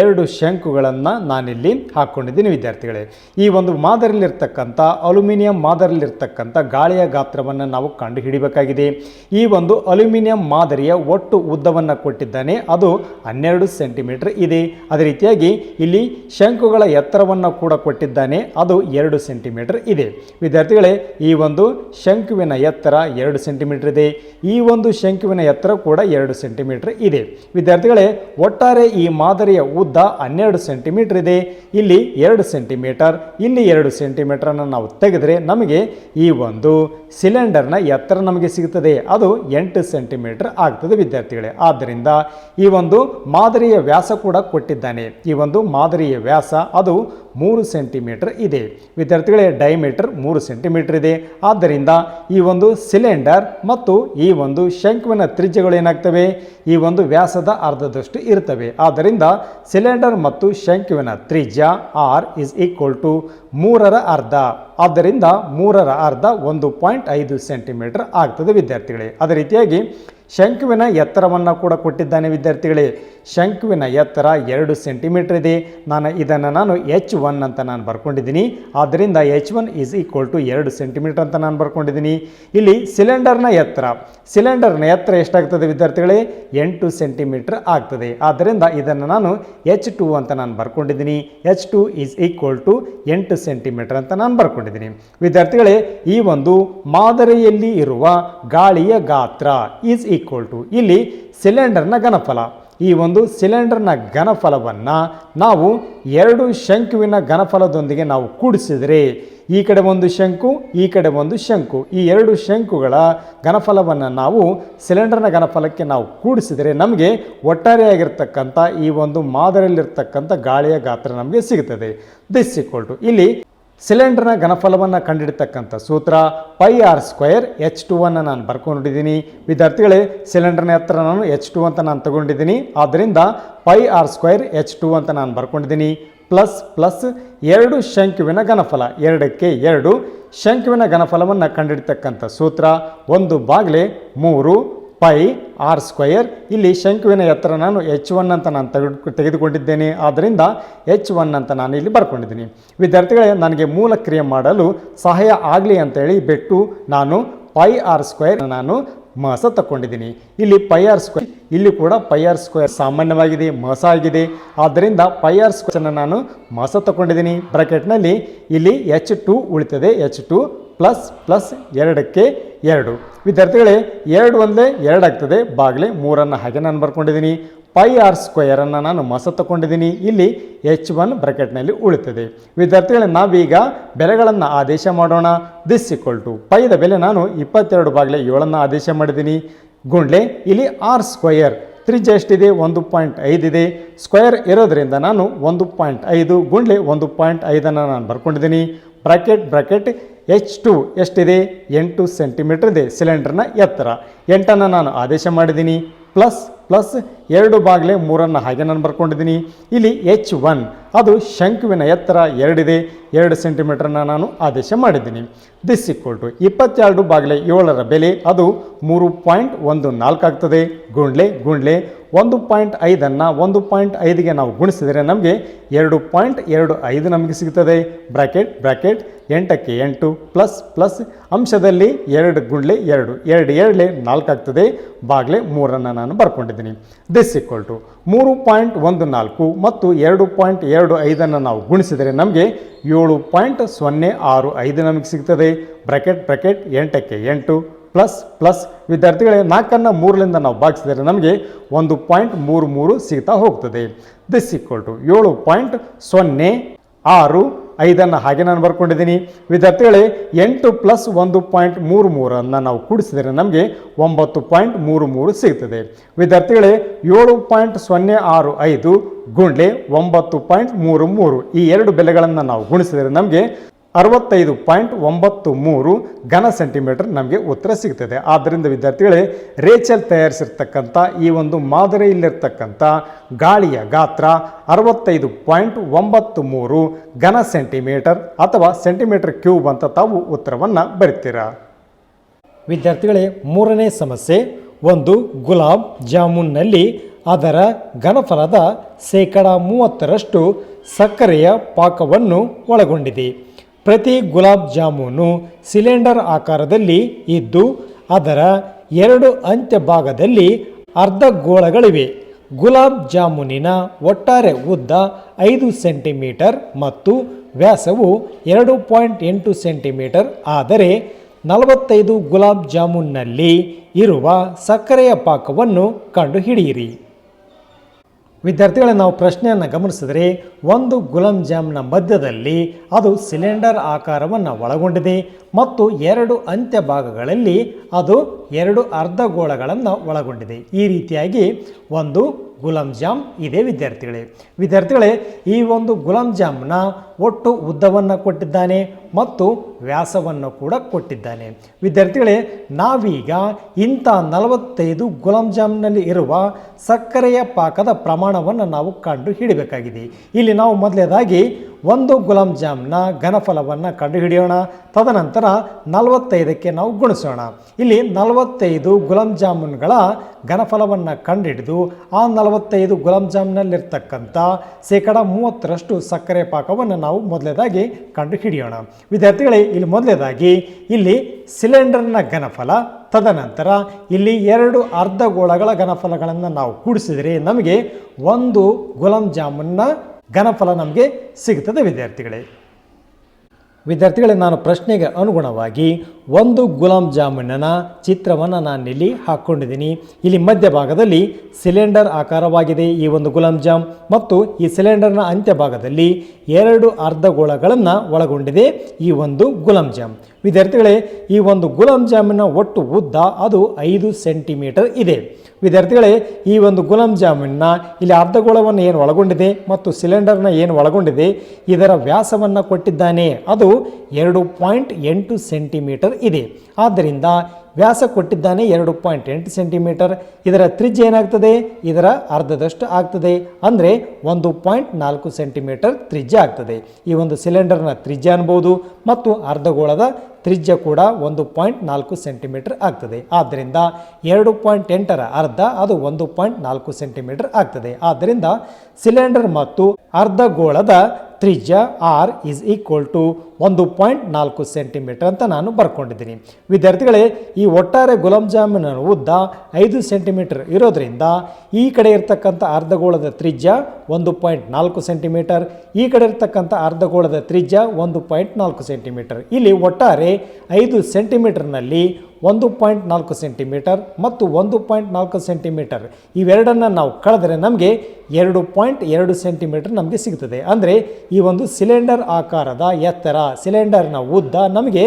ಎರಡು ಶಂಕುಗಳನ್ನು ನಾನಿಲ್ಲಿ ಹಾಕ್ಕೊಂಡಿದ್ದೀನಿ ವಿದ್ಯಾರ್ಥಿಗಳೇ. ಈ ಒಂದು ಮಾದರಿಲಿರ್ತಕ್ಕಂಥ ಅಲ್ಯೂಮಿನಿಯಂ ಮಾದರಿಲಿರ್ತಕ್ಕಂಥ ಗಾಳಿಯ ಗಾತ್ರವನ್ನು ನಾವು ಕಂಡು ಹಿಡಿಬೇಕಾಗಿದೆ ಈ ಒಂದು ಅಲ್ಯೂಮಿನಿಯಂ ಮಾದರಿಯ ಒಟ್ಟು ಉದ್ದವನ್ನು ಕೊಟ್ಟಿದ್ದಾನೆ. ಅದು ಹನ್ನೆರಡು ಸೆಂಟಿಮೀಟರ್ ಇದೆ. ಅದೇ ರೀತಿಯಾಗಿ ಇಲ್ಲಿ ಶಂಕುಗಳ ಎತ್ತರವನ್ನು ಕೂಡ ಕೊಟ್ಟಿದ್ದಾನೆ. ಅದು ಎರಡು ಸೆಂಟಿಮೀಟರ್ ಇದೆ. ವಿದ್ಯಾರ್ಥಿಗಳೇ, ಈ ಒಂದು ಶಂಕುವಿನ ಎತ್ತರ ಎರಡು ಸೆಂಟಿಮೀಟರ್ ಇದೆ. ಈ ಒಂದು ಶಂಕುವಿನ ಎತ್ತರ ಕೂಡ ಎರಡು ಸೆಂಟಿಮೀಟರ್ ಇದೆ. ವಿದ್ಯಾರ್ಥಿಗಳೇ, ಒಟ್ಟಾರೆ ಈ ಮಾದರಿಯ ಉದ್ದ ಹನ್ನೆರಡು ಸೆಂಟಿಮೀಟರ್ ಇದೆ. ಇಲ್ಲಿ ಎರಡು ಸೆಂಟಿಮೀಟರ್, ಇಲ್ಲಿ ಎರಡು ಸೆಂಟಿಮೀಟರನ್ನು ನಾವು ತೆಗೆದರೆ ನಮಗೆ ಈ ಒಂದು ಸಿಲಿಂಡರ್ನ ಎತ್ತರ ನಮಗೆ ಸಿಗುತ್ತದೆ. ಅದು ಎಂಟು ಸೆಂಟಿಮೀಟರ್ ಆಗ್ತದೆ ವಿದ್ಯಾರ್ಥಿಗಳೇ. ಆದ್ದರಿಂದ ಈ ಒಂದು ಮಾದರಿಯ ವ್ಯಾಸ ಕೂಡ ಕೊಟ್ಟಿದ್ದಾನೆ. ಈ ಒಂದು ಮಾದರಿಯ ವ್ಯಾಸ ಅದು ಮೂರು ಸೆಂಟಿಮೀಟರ್ ಇದೆ. ವಿದ್ಯಾರ್ಥಿಗಳೇ, ಡೈಮೀಟರ್ ಮೂರು ಸೆಂಟಿಮೀಟರ್ ಇದೆ. ಆದ್ದರಿಂದ ಈ ಒಂದು ಸಿಲಿಂಡರ್ ಮತ್ತು ಈ ಒಂದು ಶಂಕುವಿನ ತ್ರಿಜ್ಯಗಳು ಏನಾಗ್ತವೆ? ಈ ಒಂದು ವ್ಯಾಸದ ಅರ್ಧದಷ್ಟು ಇರ್ತವೆ. ಆದ್ದರಿಂದ ಸಿಲಿಂಡರ್ ಮತ್ತು ಶಂಕುವಿನ ತ್ರಿಜ್ಯ ಆರ್ ಇಸ್ ಈಕ್ವಲ್ ಟು ಮೂರರ ಅರ್ಧ. ಆದ್ದರಿಂದ ಮೂರರ ಅರ್ಧ ಒಂದು ಪಾಯಿಂಟ್ ಐದು ಸೆಂಟಿಮೀಟರ್ ಆಗ್ತದೆ ವಿದ್ಯಾರ್ಥಿಗಳೇ. ಅದೇ ರೀತಿಯಾಗಿ ಶಂಕುವಿನ ಎತ್ತರವನ್ನು ಕೂಡ ಕೊಟ್ಟಿದ್ದಾನೆ ವಿದ್ಯಾರ್ಥಿಗಳೇ. ಶಂಕುವಿನ ಎತ್ತರ ಎರಡು ಸೆಂಟಿಮೀಟರ್ ಇದೆ. ನಾನು ಇದನ್ನು ನಾನು ಎಚ್ ಒನ್ ಅಂತ ನಾನು ಬರ್ಕೊಂಡಿದ್ದೀನಿ. ಆದ್ದರಿಂದ H one is equal to ಎರಡು ಸೆಂಟಿಮೀಟರ್ ಅಂತ ನಾನು ಬರ್ಕೊಂಡಿದ್ದೀನಿ. ಇಲ್ಲಿ ಸಿಲಿಂಡರ್ನ ಎತ್ತರ. ಸಿಲಿಂಡರ್ನ ಎತ್ತರ ಎಷ್ಟಾಗ್ತದೆ ವಿದ್ಯಾರ್ಥಿಗಳೇ? ಎಂಟು ಸೆಂಟಿಮೀಟರ್ ಆಗ್ತದೆ. ಆದ್ದರಿಂದ ಇದನ್ನು ನಾನು ಎಚ್ ಟು ಅಂತ ನಾನು ಬರ್ಕೊಂಡಿದ್ದೀನಿ. H two is equal to ಎಂಟು ಸೆಂಟಿಮೀಟರ್ ಅಂತ ನಾನು ಬರ್ಕೊಂಡಿದ್ದೀನಿ. ವಿದ್ಯಾರ್ಥಿಗಳೇ, ಈ ಒಂದು ಮಾದರಿಯಲ್ಲಿ ಇರುವ ಗಾಳಿಯ ಗಾತ್ರ ಈಸ್ ಟು ಇಲ್ಲಿ ಸಿಲಿಂಡರ್ನ ಘನಫಲ. ಈ ಒಂದು ಸಿಲಿಂಡರ್ನ ಘನಫಲವನ್ನು ನಾವು ಎರಡು ಶಂಕುವಿನ ಘನಫಲದೊಂದಿಗೆ ನಾವು ಕೂಡಿಸಿದರೆ ಈ ಕಡೆ ಒಂದು ಶಂಕು, ಈ ಕಡೆ ಒಂದು ಶಂಕು. ಈ ಎರಡು ಶಂಕುಗಳ ಘನಫಲವನ್ನು ನಾವು ಸಿಲಿಂಡರ್ನ ಘನಫಲಕ್ಕೆ ನಾವು ಕೂಡಿಸಿದರೆ ನಮಗೆ ಒಟ್ಟಾರೆಯಾಗಿರ್ತಕ್ಕಂಥ ಈ ಒಂದು ಮಾದರಿಯಲ್ಲಿರ್ತಕ್ಕಂಥ ಗಾಳಿಯ ಗಾತ್ರ ನಮಗೆ ಸಿಗುತ್ತದೆ. ದಿಸ್ ಈಕ್ವಲ್ ಟು ಇಲ್ಲಿ ಸಿಲಿಂಡರ್ನ ಘನಫಲವನ್ನು ಕಂಡಿಡ್ತಕ್ಕಂಥ ಸೂತ್ರ pi R square H two ಅನ್ನು ನಾನು ಬರ್ಕೊಂಡಿದ್ದೀನಿ ವಿದ್ಯಾರ್ಥಿಗಳೇ, ಸಿಲಿಂಡರ್ನ ಎತ್ತರ ನಾನು ಎಚ್ ಟು ಅಂತ ನಾನು ತಗೊಂಡಿದ್ದೀನಿ. ಆದ್ದರಿಂದ pi R square H two ಅಂತ ನಾನು ಬರ್ಕೊಂಡಿದ್ದೀನಿ. ಪ್ಲಸ್ ಪ್ಲಸ್ ಎರಡು ಶಂಕುವಿನ ಘನಫಲ, ಎರಡಕ್ಕೆ ಎರಡು ಶಂಕುವಿನ ಘನಫಲವನ್ನು ಕಂಡಿಡ್ತಕ್ಕಂಥ ಸೂತ್ರ ಒಂದು ಬಾಗಿಲೆ ಮೂರು ಪೈ ಆರ್ ಸ್ಕ್ವಯರ್ ಇಲ್ಲಿ ಶಂಕುವಿನ ಎತ್ತರ ನಾನು ಎಚ್ ಒನ್ ಅಂತ ನಾನು ತೆಗೆದು ತೆಗೆದುಕೊಂಡಿದ್ದೇನೆ. ಆದ್ದರಿಂದ ಎಚ್ ಒನ್ ಅಂತ ನಾನು ಇಲ್ಲಿ ಬರ್ಕೊಂಡಿದ್ದೀನಿ. ವಿದ್ಯಾರ್ಥಿಗಳೇ, ನನಗೆ ಮೂಲ ಕ್ರಿಯೆ ಮಾಡಲು ಸಹಾಯ ಆಗಲಿ ಅಂತೇಳಿ ಬಿಟ್ಟು ನಾನು ಪೈ ಆರ್ ಸ್ಕ್ವಯರ್ ನಾನು ಮಸ ತಗೊಂಡಿದ್ದೀನಿ ಇಲ್ಲಿ ಪೈ ಆರ್ ಸ್ಕ್ವೇರ್ ಇಲ್ಲಿ ಕೂಡ ಪೈ ಆರ್ ಸ್ಕ್ವೇರ್ ಸಾಮಾನ್ಯವಾಗಿದೆ, ಮಸ ಆಗಿದೆ. ಆದ್ದರಿಂದ ಪೈ ಆರ್ ಸ್ಕ್ವೇರ್ನ ನಾನು ಮಸ ತಗೊಂಡಿದ್ದೀನಿ ಬ್ರಾಕೆಟ್ನಲ್ಲಿ ಇಲ್ಲಿ ಎಚ್ ಟು ಉಳಿತದೆ. ಎಚ್ ಟು ಪ್ಲಸ್ ಪ್ಲಸ್ ಎರಡಕ್ಕೆ ಎರಡು. ವಿದ್ಯಾರ್ಥಿಗಳೇ, ಎರಡು ಒಂದೇ, ಎರಡು ಆಗ್ತದೆ. ಬಾಗಿಲೆ ಮೂರನ್ನು ಹಾಗೆ ನಾನು ಬರ್ಕೊಂಡಿದ್ದೀನಿ. ಪೈ ಆರ್ ಸ್ಕ್ವಯರನ್ನು ನಾನು ಮಸ ತಗೊಂಡಿದ್ದೀನಿ ಇಲ್ಲಿ ಎಚ್ ಒನ್ ಬ್ರಕೆಟ್ನಲ್ಲಿ ಉಳಿತದೆ. ವಿದ್ಯಾರ್ಥಿಗಳೇ, ನಾವೀಗ ಬೆಲೆಗಳನ್ನು ಆದೇಶ ಮಾಡೋಣ. ದಿಸ್ ಇಕ್ವಲ್ ಟು ಪೈದ ಬೆಲೆ ನಾನು ಇಪ್ಪತ್ತೆರಡು ಬಾಗಿಲೆ ಏಳನ್ನು ಆದೇಶ ಮಾಡಿದ್ದೀನಿ. ಗುಂಡ್ಲೆ, ಇಲ್ಲಿ ಆರ್ ಸ್ಕ್ವಯರ್ ತ್ರಿಜ್ಯ ಎಷ್ಟಿದೆ ಒಂದು ಪಾಯಿಂಟ್ ಐದಿದೆ ಸ್ಕ್ವೇರ್ ಇರೋದ್ರಿಂದ ನಾನು ಒಂದು ಪಾಯಿಂಟ್ ಐದು, ಗುಂಡ್ಲೆ ಒಂದು ಪಾಯಿಂಟ್ ಐದನ್ನು ನಾನು ಬರ್ಕೊಂಡಿದ್ದೀನಿ. ಬ್ರಾಕೆಟ್ ಬ್ರಾಕೆಟ್ ಎಚ್ ಟು ಎಷ್ಟಿದೆ? ಎಂಟು ಸೆಂಟಿಮೀಟ್ರ್ ಇದೆ, ಸಿಲಿಂಡರ್ನ ಎತ್ತರ. ಎಂಟನ್ನು ನಾನು ಆದೇಶ ಮಾಡಿದ್ದೀನಿ. ಪ್ಲಸ್ ಪ್ಲಸ್ ಎರಡು ಬಾಗಿಲೆ ಮೂರನ್ನು ಹಾಗೆ ನಾನು ಬರ್ಕೊಂಡಿದ್ದೀನಿ. ಇಲ್ಲಿ ಎಚ್ ಒನ್ ಅದು ಶಂಕುವಿನ ಎತ್ತರ ಎರಡಿದೆ. ಎರಡು ಸೆಂಟಿಮೀಟರ್ನ ನಾನು ಆದೇಶ ಮಾಡಿದ್ದೀನಿ. ದಿಸ್ ಇಕ್ವಲ್ ಟು ಇಪ್ಪತ್ತೆರಡು ಬಾಗಿಲೆ ಏಳರ ಬೆಲೆ, ಅದು ಮೂರು ಪಾಯಿಂಟ್ ಒಂದು ನಾಲ್ಕು ಆಗ್ತದೆ. ಗುಂಡ್ಲೆ ಗುಂಡ್ಲೆ, ಒಂದು ಪಾಯಿಂಟ್ ಐದನ್ನು ಒಂದು ಪಾಯಿಂಟ್ ಐದಿಗೆ ನಾವು ಗುಣಿಸಿದರೆ ನಮಗೆ ಎರಡು ಪಾಯಿಂಟ್ ಎರಡು ಐದು ನಮಗೆ ಸಿಗ್ತದೆ. ಬ್ರಾಕೆಟ್ ಬ್ರಾಕೆಟ್, ಎಂಟಕ್ಕೆ ಎಂಟು, ಪ್ಲಸ್ ಪ್ಲಸ್ ಅಂಶದಲ್ಲಿ ಎರಡು ಗುಂಡ್ಲೆ ಎರಡು ಎರಡು ಎರಡಲೆ ನಾಲ್ಕು ಆಗ್ತದೆ. ಬಾಗಿಲೆ ಮೂರನ್ನು ನಾನು ಬರ್ಕೊಂಡಿದ್ದೀನಿ. ಬರ್ಕೊಂಡಿದ್ದೀನಿ ದಿಸ್ ಈಕ್ವಲ್ ಟು ಮೂರು ಪಾಯಿಂಟ್ ಒಂದು ನಾಲ್ಕು ಮತ್ತು ಎರಡು ಪಾಯಿಂಟ್ ಎರಡು ಐದನ್ನು ನಾವು ಗುಣಿಸಿದರೆ ನಮಗೆ ಏಳು ಪಾಯಿಂಟ್ ಸೊನ್ನೆ ಆರು ಐದು ನಮಗೆ ಸಿಗ್ತದೆ. ಬ್ರ್ಯಾಕೆಟ್ ಬ್ರಕೆಟ್ ಎಂಟಕ್ಕೆ ಎಂಟು ಪ್ಲಸ್ ಪ್ಲಸ್ ವಿದ್ಯಾರ್ಥಿಗಳೇ ನಾಲ್ಕನ್ನು ಮೂರರಿಂದ ನಾವು ಭಾಗಿಸಿದರೆ ನಮಗೆ ಒಂದು ಪಾಯಿಂಟ್ ಮೂರು ಮೂರು ಸಿಗ್ತಾ ಹೋಗ್ತದೆ. ದಿಸ್ ಈಕ್ವಲ್ ಟು ಏಳು ಪಾಯಿಂಟ್ ಸೊನ್ನೆ ಆರು ಐದನ್ನು ಹಾಗೆ ನಾನು ಬರ್ಕೊಂಡಿದ್ದೀನಿ. ವಿದ್ಯಾರ್ಥಿಗಳೇ, ಎಂಟು ಪ್ಲಸ್ ಒಂದು ಪಾಯಿಂಟ್ ಮೂರು ಮೂರನ್ನು ನಾವು ಕೂಡಿಸಿದರೆ ನಮಗೆ ಒಂಬತ್ತು ಪಾಯಿಂಟ್ ಮೂರು ಮೂರು ಸಿಗ್ತದೆ. ವಿದ್ಯಾರ್ಥಿಗಳೇ, ಏಳು ಪಾಯಿಂಟ್ ಸೊನ್ನೆ ಆರು ಐದು, ಗುಂಡ್ಲೆ ಒಂಬತ್ತು ಪಾಯಿಂಟ್ ಮೂರು ಮೂರು ಈ ಎರಡು ಬೆಲೆಗಳನ್ನು ನಾವು ಗುಣಿಸಿದರೆ ನಮಗೆ ಅರವತ್ತೈದು ಪಾಯಿಂಟ್ ಒಂಬತ್ತು ಮೂರು ಘನ ಸೆಂಟಿಮೀಟರ್ ನಮಗೆ ಉತ್ತರ ಸಿಗ್ತದೆ. ಆದ್ದರಿಂದ ವಿದ್ಯಾರ್ಥಿಗಳೇ, ರೇಚಲ್ ತಯಾರಿಸಿರ್ತಕ್ಕಂಥ ಈ ಒಂದು ಮಾದರಿಯಲ್ಲಿರ್ತಕ್ಕಂಥ ಗಾಳಿಯ ಗಾತ್ರ ಅರವತ್ತೈದು ಪಾಯಿಂಟ್ ಒಂಬತ್ತು ಮೂರು ಘನ ಸೆಂಟಿಮೀಟರ್ ಅಥವಾ ಸೆಂಟಿಮೀಟರ್ ಕ್ಯೂಬ್ ಅಂತ ತಾವು ಉತ್ತರವನ್ನು ಬರಿತೀರಾ? ವಿದ್ಯಾರ್ಥಿಗಳೇ, ಮೂರನೇ ಸಮಸ್ಯೆ, ಒಂದು ಗುಲಾಬ್ ಜಾಮೂನ್ನಲ್ಲಿ ಅದರ ಘನಫಲದ ಶೇಕಡ ಮೂವತ್ತರಷ್ಟು ಸಕ್ಕರೆಯ ಪಾಕವನ್ನು ಒಳಗೊಂಡಿದೆ. ಪ್ರತಿ ಗುಲಾಬ್ ಜಾಮೂನು ಸಿಲಿಂಡರ್ ಆಕಾರದಲ್ಲಿ ಇದ್ದು, ಅದರ ಎರಡು ಅಂತ್ಯ ಭಾಗದಲ್ಲಿ ಅರ್ಧ ಗೋಳಗಳಿವೆ. ಗುಲಾಬ್ ಜಾಮೂನಿನ ಒಟ್ಟಾರೆ ಉದ್ದ ಐದು ಸೆಂಟಿಮೀಟರ್ ಮತ್ತು ವ್ಯಾಸವು ಎರಡು ಪಾಯಿಂಟ್ ಎಂಟು ಸೆಂಟಿಮೀಟರ್ ಆದರೆ ನಲವತ್ತೈದು ಗುಲಾಬ್ ಜಾಮೂನ್ನಲ್ಲಿ ಇರುವ ಸಕ್ಕರೆಯ ಪಾಕವನ್ನು ಕಂಡುಹಿಡಿಯಿರಿ. ವಿದ್ಯಾರ್ಥಿಗಳೇ, ನಾವು ಪ್ರಶ್ನೆಯನ್ನು ಗಮನಿಸಿದರೆ ಒಂದು ಗುಲಾಬ್ ಜಾಮ್ನ ಮಧ್ಯದಲ್ಲಿ ಅದು ಸಿಲಿಂಡರ್ ಆಕಾರವನ್ನು ಒಳಗೊಂಡಿದೆ ಮತ್ತು ಎರಡು ಅಂತ್ಯ ಭಾಗಗಳಲ್ಲಿ ಅದು ಎರಡು ಅರ್ಧಗೋಳಗಳನ್ನು ಒಳಗೊಂಡಿದೆ. ಈ ರೀತಿಯಾಗಿ ಒಂದು ಗುಲಾಬ್ ಜಾಮ್ ಇದೆ ವಿದ್ಯಾರ್ಥಿಗಳೇ. ವಿದ್ಯಾರ್ಥಿಗಳೇ, ಈ ಒಂದು ಗುಲಾಬ್ ಜಾಮ್ನ ಒಟ್ಟು ಉದ್ದವನ್ನು ಕೊಟ್ಟಿದ್ದಾನೆ ಮತ್ತು ವ್ಯಾಸವನ್ನು ಕೂಡ ಕೊಟ್ಟಿದ್ದಾನೆ. ವಿದ್ಯಾರ್ಥಿಗಳೇ, ನಾವೀಗ ಇಂಥ ನಲವತ್ತೈದು ಗುಲಾಬ್ ಜಾಮ್ನಲ್ಲಿ ಇರುವ ಸಕ್ಕರೆಯ ಪಾಕದ ಪ್ರಮಾಣವನ್ನು ನಾವು ಕಂಡು ಹಿಡಿಬೇಕಾಗಿದೆ. ಇಲ್ಲಿ ನಾವು ಮೊದಲೇದಾಗಿ ಒಂದು ಗುಲಾಬ್ ಜಾಮ್ನ ಘನಫಲವನ್ನು ಕಂಡುಹಿಡಿಯೋಣ. ತದನಂತರ ನಲವತ್ತೈದಕ್ಕೆ ನಾವು ಗುಣಿಸೋಣ. ಇಲ್ಲಿ ನಲವತ್ತೈದು ಗುಲಾಬ್ ಜಾಮೂನ್ಗಳ ಘನಫಲವನ್ನು ಕಂಡುಹಿಡಿದು, ಆ ನಲವತ್ತೈದು ಗುಲಾಬ್ ಜಾಮ್ನಲ್ಲಿರ್ತಕ್ಕಂಥ ಶೇಕಡ ಮೂವತ್ತರಷ್ಟು ಸಕ್ಕರೆ ಪಾಕವನ್ನು ನಾವು ಮೊದಲೇದಾಗಿ ಕಂಡುಹಿಡಿಯೋಣ. ವಿದ್ಯಾರ್ಥಿಗಳೇ, ಇಲ್ಲಿ ಮೊದಲೇದಾಗಿ ಇಲ್ಲಿ ಸಿಲಿಂಡರ್ನ ಘನಫಲ, ತದನಂತರ ಇಲ್ಲಿ ಎರಡು ಅರ್ಧ ಗೋಳಗಳ ಘನಫಲಗಳನ್ನು ನಾವು ಕೂಡಿಸಿದರೆ ನಮಗೆ ಒಂದು ಗುಲಾಬ್ ಜಾಮೂನ್ನ ಘನಫಲ ನಮಗೆ ಸಿಗುತ್ತದೆ, ವಿದ್ಯಾರ್ಥಿಗಳೇ. ವಿದ್ಯಾರ್ಥಿಗಳೇ, ನಾನು ಪ್ರಶ್ನೆಗೆ ಅನುಗುಣವಾಗಿ ಒಂದು ಗುಲಾಬ್ ಜಾಮೂನಿನ ಚಿತ್ರವನ್ನು ಇಲ್ಲಿ ಹಾಕ್ಕೊಂಡಿದ್ದೀನಿ. ಇಲ್ಲಿ ಮಧ್ಯಭಾಗದಲ್ಲಿ ಸಿಲಿಂಡರ್ ಆಕಾರವಾಗಿದೆ ಈ ಒಂದು ಗುಲಾಬ್ ಜಾಮ್ ಮತ್ತು ಈ ಸಿಲಿಂಡರ್ನ ಅಂತ್ಯ ಭಾಗದಲ್ಲಿ ಎರಡು ಅರ್ಧಗೋಳಗಳನ್ನು ಒಳಗೊಂಡಿದೆ ಈ ಒಂದು ಗುಲಾಬ್ ಜಾಮ್. ವಿದ್ಯಾರ್ಥಿಗಳೇ, ಈ ಒಂದು ಗುಲಾಬ್ ಜಾಮೂನ ಒಟ್ಟು ಉದ್ದ ಅದು ಐದು ಸೆಂಟಿಮೀಟರ್ ಇದೆ. ವಿದ್ಯಾರ್ಥಿಗಳೇ, ಈ ಒಂದು ಗುಲಾಬ್ ಜಾಮೂನ್ನ ಇಲ್ಲಿ ಅರ್ಧಗೋಳವನ್ನು ಏನು ಒಳಗೊಂಡಿದೆ ಮತ್ತು ಸಿಲಿಂಡರ್ನ ಏನು ಒಳಗೊಂಡಿದೆ, ಇದರ ವ್ಯಾಸವನ್ನು ಕೊಟ್ಟಿದ್ದಾನೆ. ಅದು ಎರಡು ಪಾಯಿಂಟ್ ಎಂಟು ಸೆಂಟಿಮೀಟರ್ ಇದೆ. ಆದ್ದರಿಂದ ವ್ಯಾಸ ಕೊಟ್ಟಿದ್ದಾನೆ ಎರಡು ಪಾಯಿಂಟ್ ಎಂಟು ಸೆಂಟಿಮೀಟರ್. ಇದರ ತ್ರಿಜ್ಯ ಏನಾಗ್ತದೆ? ಇದರ ಅರ್ಧದಷ್ಟು ಆಗ್ತದೆ. ಅಂದರೆ ಒಂದು ಪಾಯಿಂಟ್ ನಾಲ್ಕು ಸೆಂಟಿಮೀಟರ್ ತ್ರಿಜ್ಯ ಆಗ್ತದೆ. ಈ ಒಂದು ಸಿಲಿಂಡರ್ನ ತ್ರಿಜ್ಯ ಅನ್ಬೋದು ಮತ್ತು ಅರ್ಧಗೋಳದ ತ್ರಿಜ್ಯ ಕೂಡ ಒಂದು ಪಾಯಿಂಟ್ ನಾಲ್ಕು ಸೆಂಟಿಮೀಟರ್ ಆಗ್ತದೆ. ಆದ್ದರಿಂದ ಎರಡು ಪಾಯಿಂಟ್ ಎಂಟರ ಅರ್ಧ, ಅದು ಒಂದು ಪಾಯಿಂಟ್ ನಾಲ್ಕು ಸೆಂಟಿಮೀಟರ್ ಆಗ್ತದೆ. ಆದ್ದರಿಂದ ಸಿಲಿಂಡರ್ ಮತ್ತು ಅರ್ಧಗೋಳದ ತ್ರಿಜ್ಯ ಆರ್ ಈಸ್ ಈಕ್ವಲ್ ಟು ಒಂದು ಪಾಯಿಂಟ್ ನಾಲ್ಕು ಸೆಂಟಿಮೀಟರ್ ಅಂತ ನಾನು ಬರ್ಕೊಂಡಿದ್ದೀನಿ. ವಿದ್ಯಾರ್ಥಿಗಳೇ, ಈ ಒಟ್ಟಾರೆ ಗುಲಾಬ್ ಜಾಮೂನ ಉದ್ದ ಐದು ಸೆಂಟಿಮೀಟರ್ ಇರೋದ್ರಿಂದ ಈ ಕಡೆ ಇರತಕ್ಕಂಥ ಅರ್ಧಗೋಳದ ತ್ರಿಜ್ಯ ಒಂದು ಪಾಯಿಂಟ್ ನಾಲ್ಕು ಸೆಂಟಿಮೀಟರ್, ಈ ಕಡೆ ಇರತಕ್ಕಂಥ ಅರ್ಧಗೋಳದ ತ್ರಿಜ್ಯ ಒಂದು ಪಾಯಿಂಟ್ ನಾಲ್ಕು ಸೆಂಟಿಮೀಟರ್. ಇಲ್ಲಿ ಒಟ್ಟಾರೆ ಐದು ಸೆಂಟಿಮೀಟರ್ನಲ್ಲಿ ಒಂದು ಪಾಯಿಂಟ್ ನಾಲ್ಕು ಸೆಂಟಿಮೀಟರ್ ಮತ್ತು ಒಂದು ಪಾಯಿಂಟ್ ನಾಲ್ಕು ಸೆಂಟಿಮೀಟರ್ ಇವೆರಡನ್ನು ನಾವು ಕಳೆದರೆ ನಮಗೆ ಎರಡು ಪಾಯಿಂಟ್ ಎರಡು ಸೆಂಟಿಮೀಟರ್ ನಮಗೆ ಸಿಗ್ತದೆ. ಅಂದರೆ ಈ ಒಂದು ಸಿಲಿಂಡರ್ ಆಕಾರದ ಎತ್ತರ ಸಿಲಿಂಡರ್ನ ಉದ್ದ ನಮಗೆ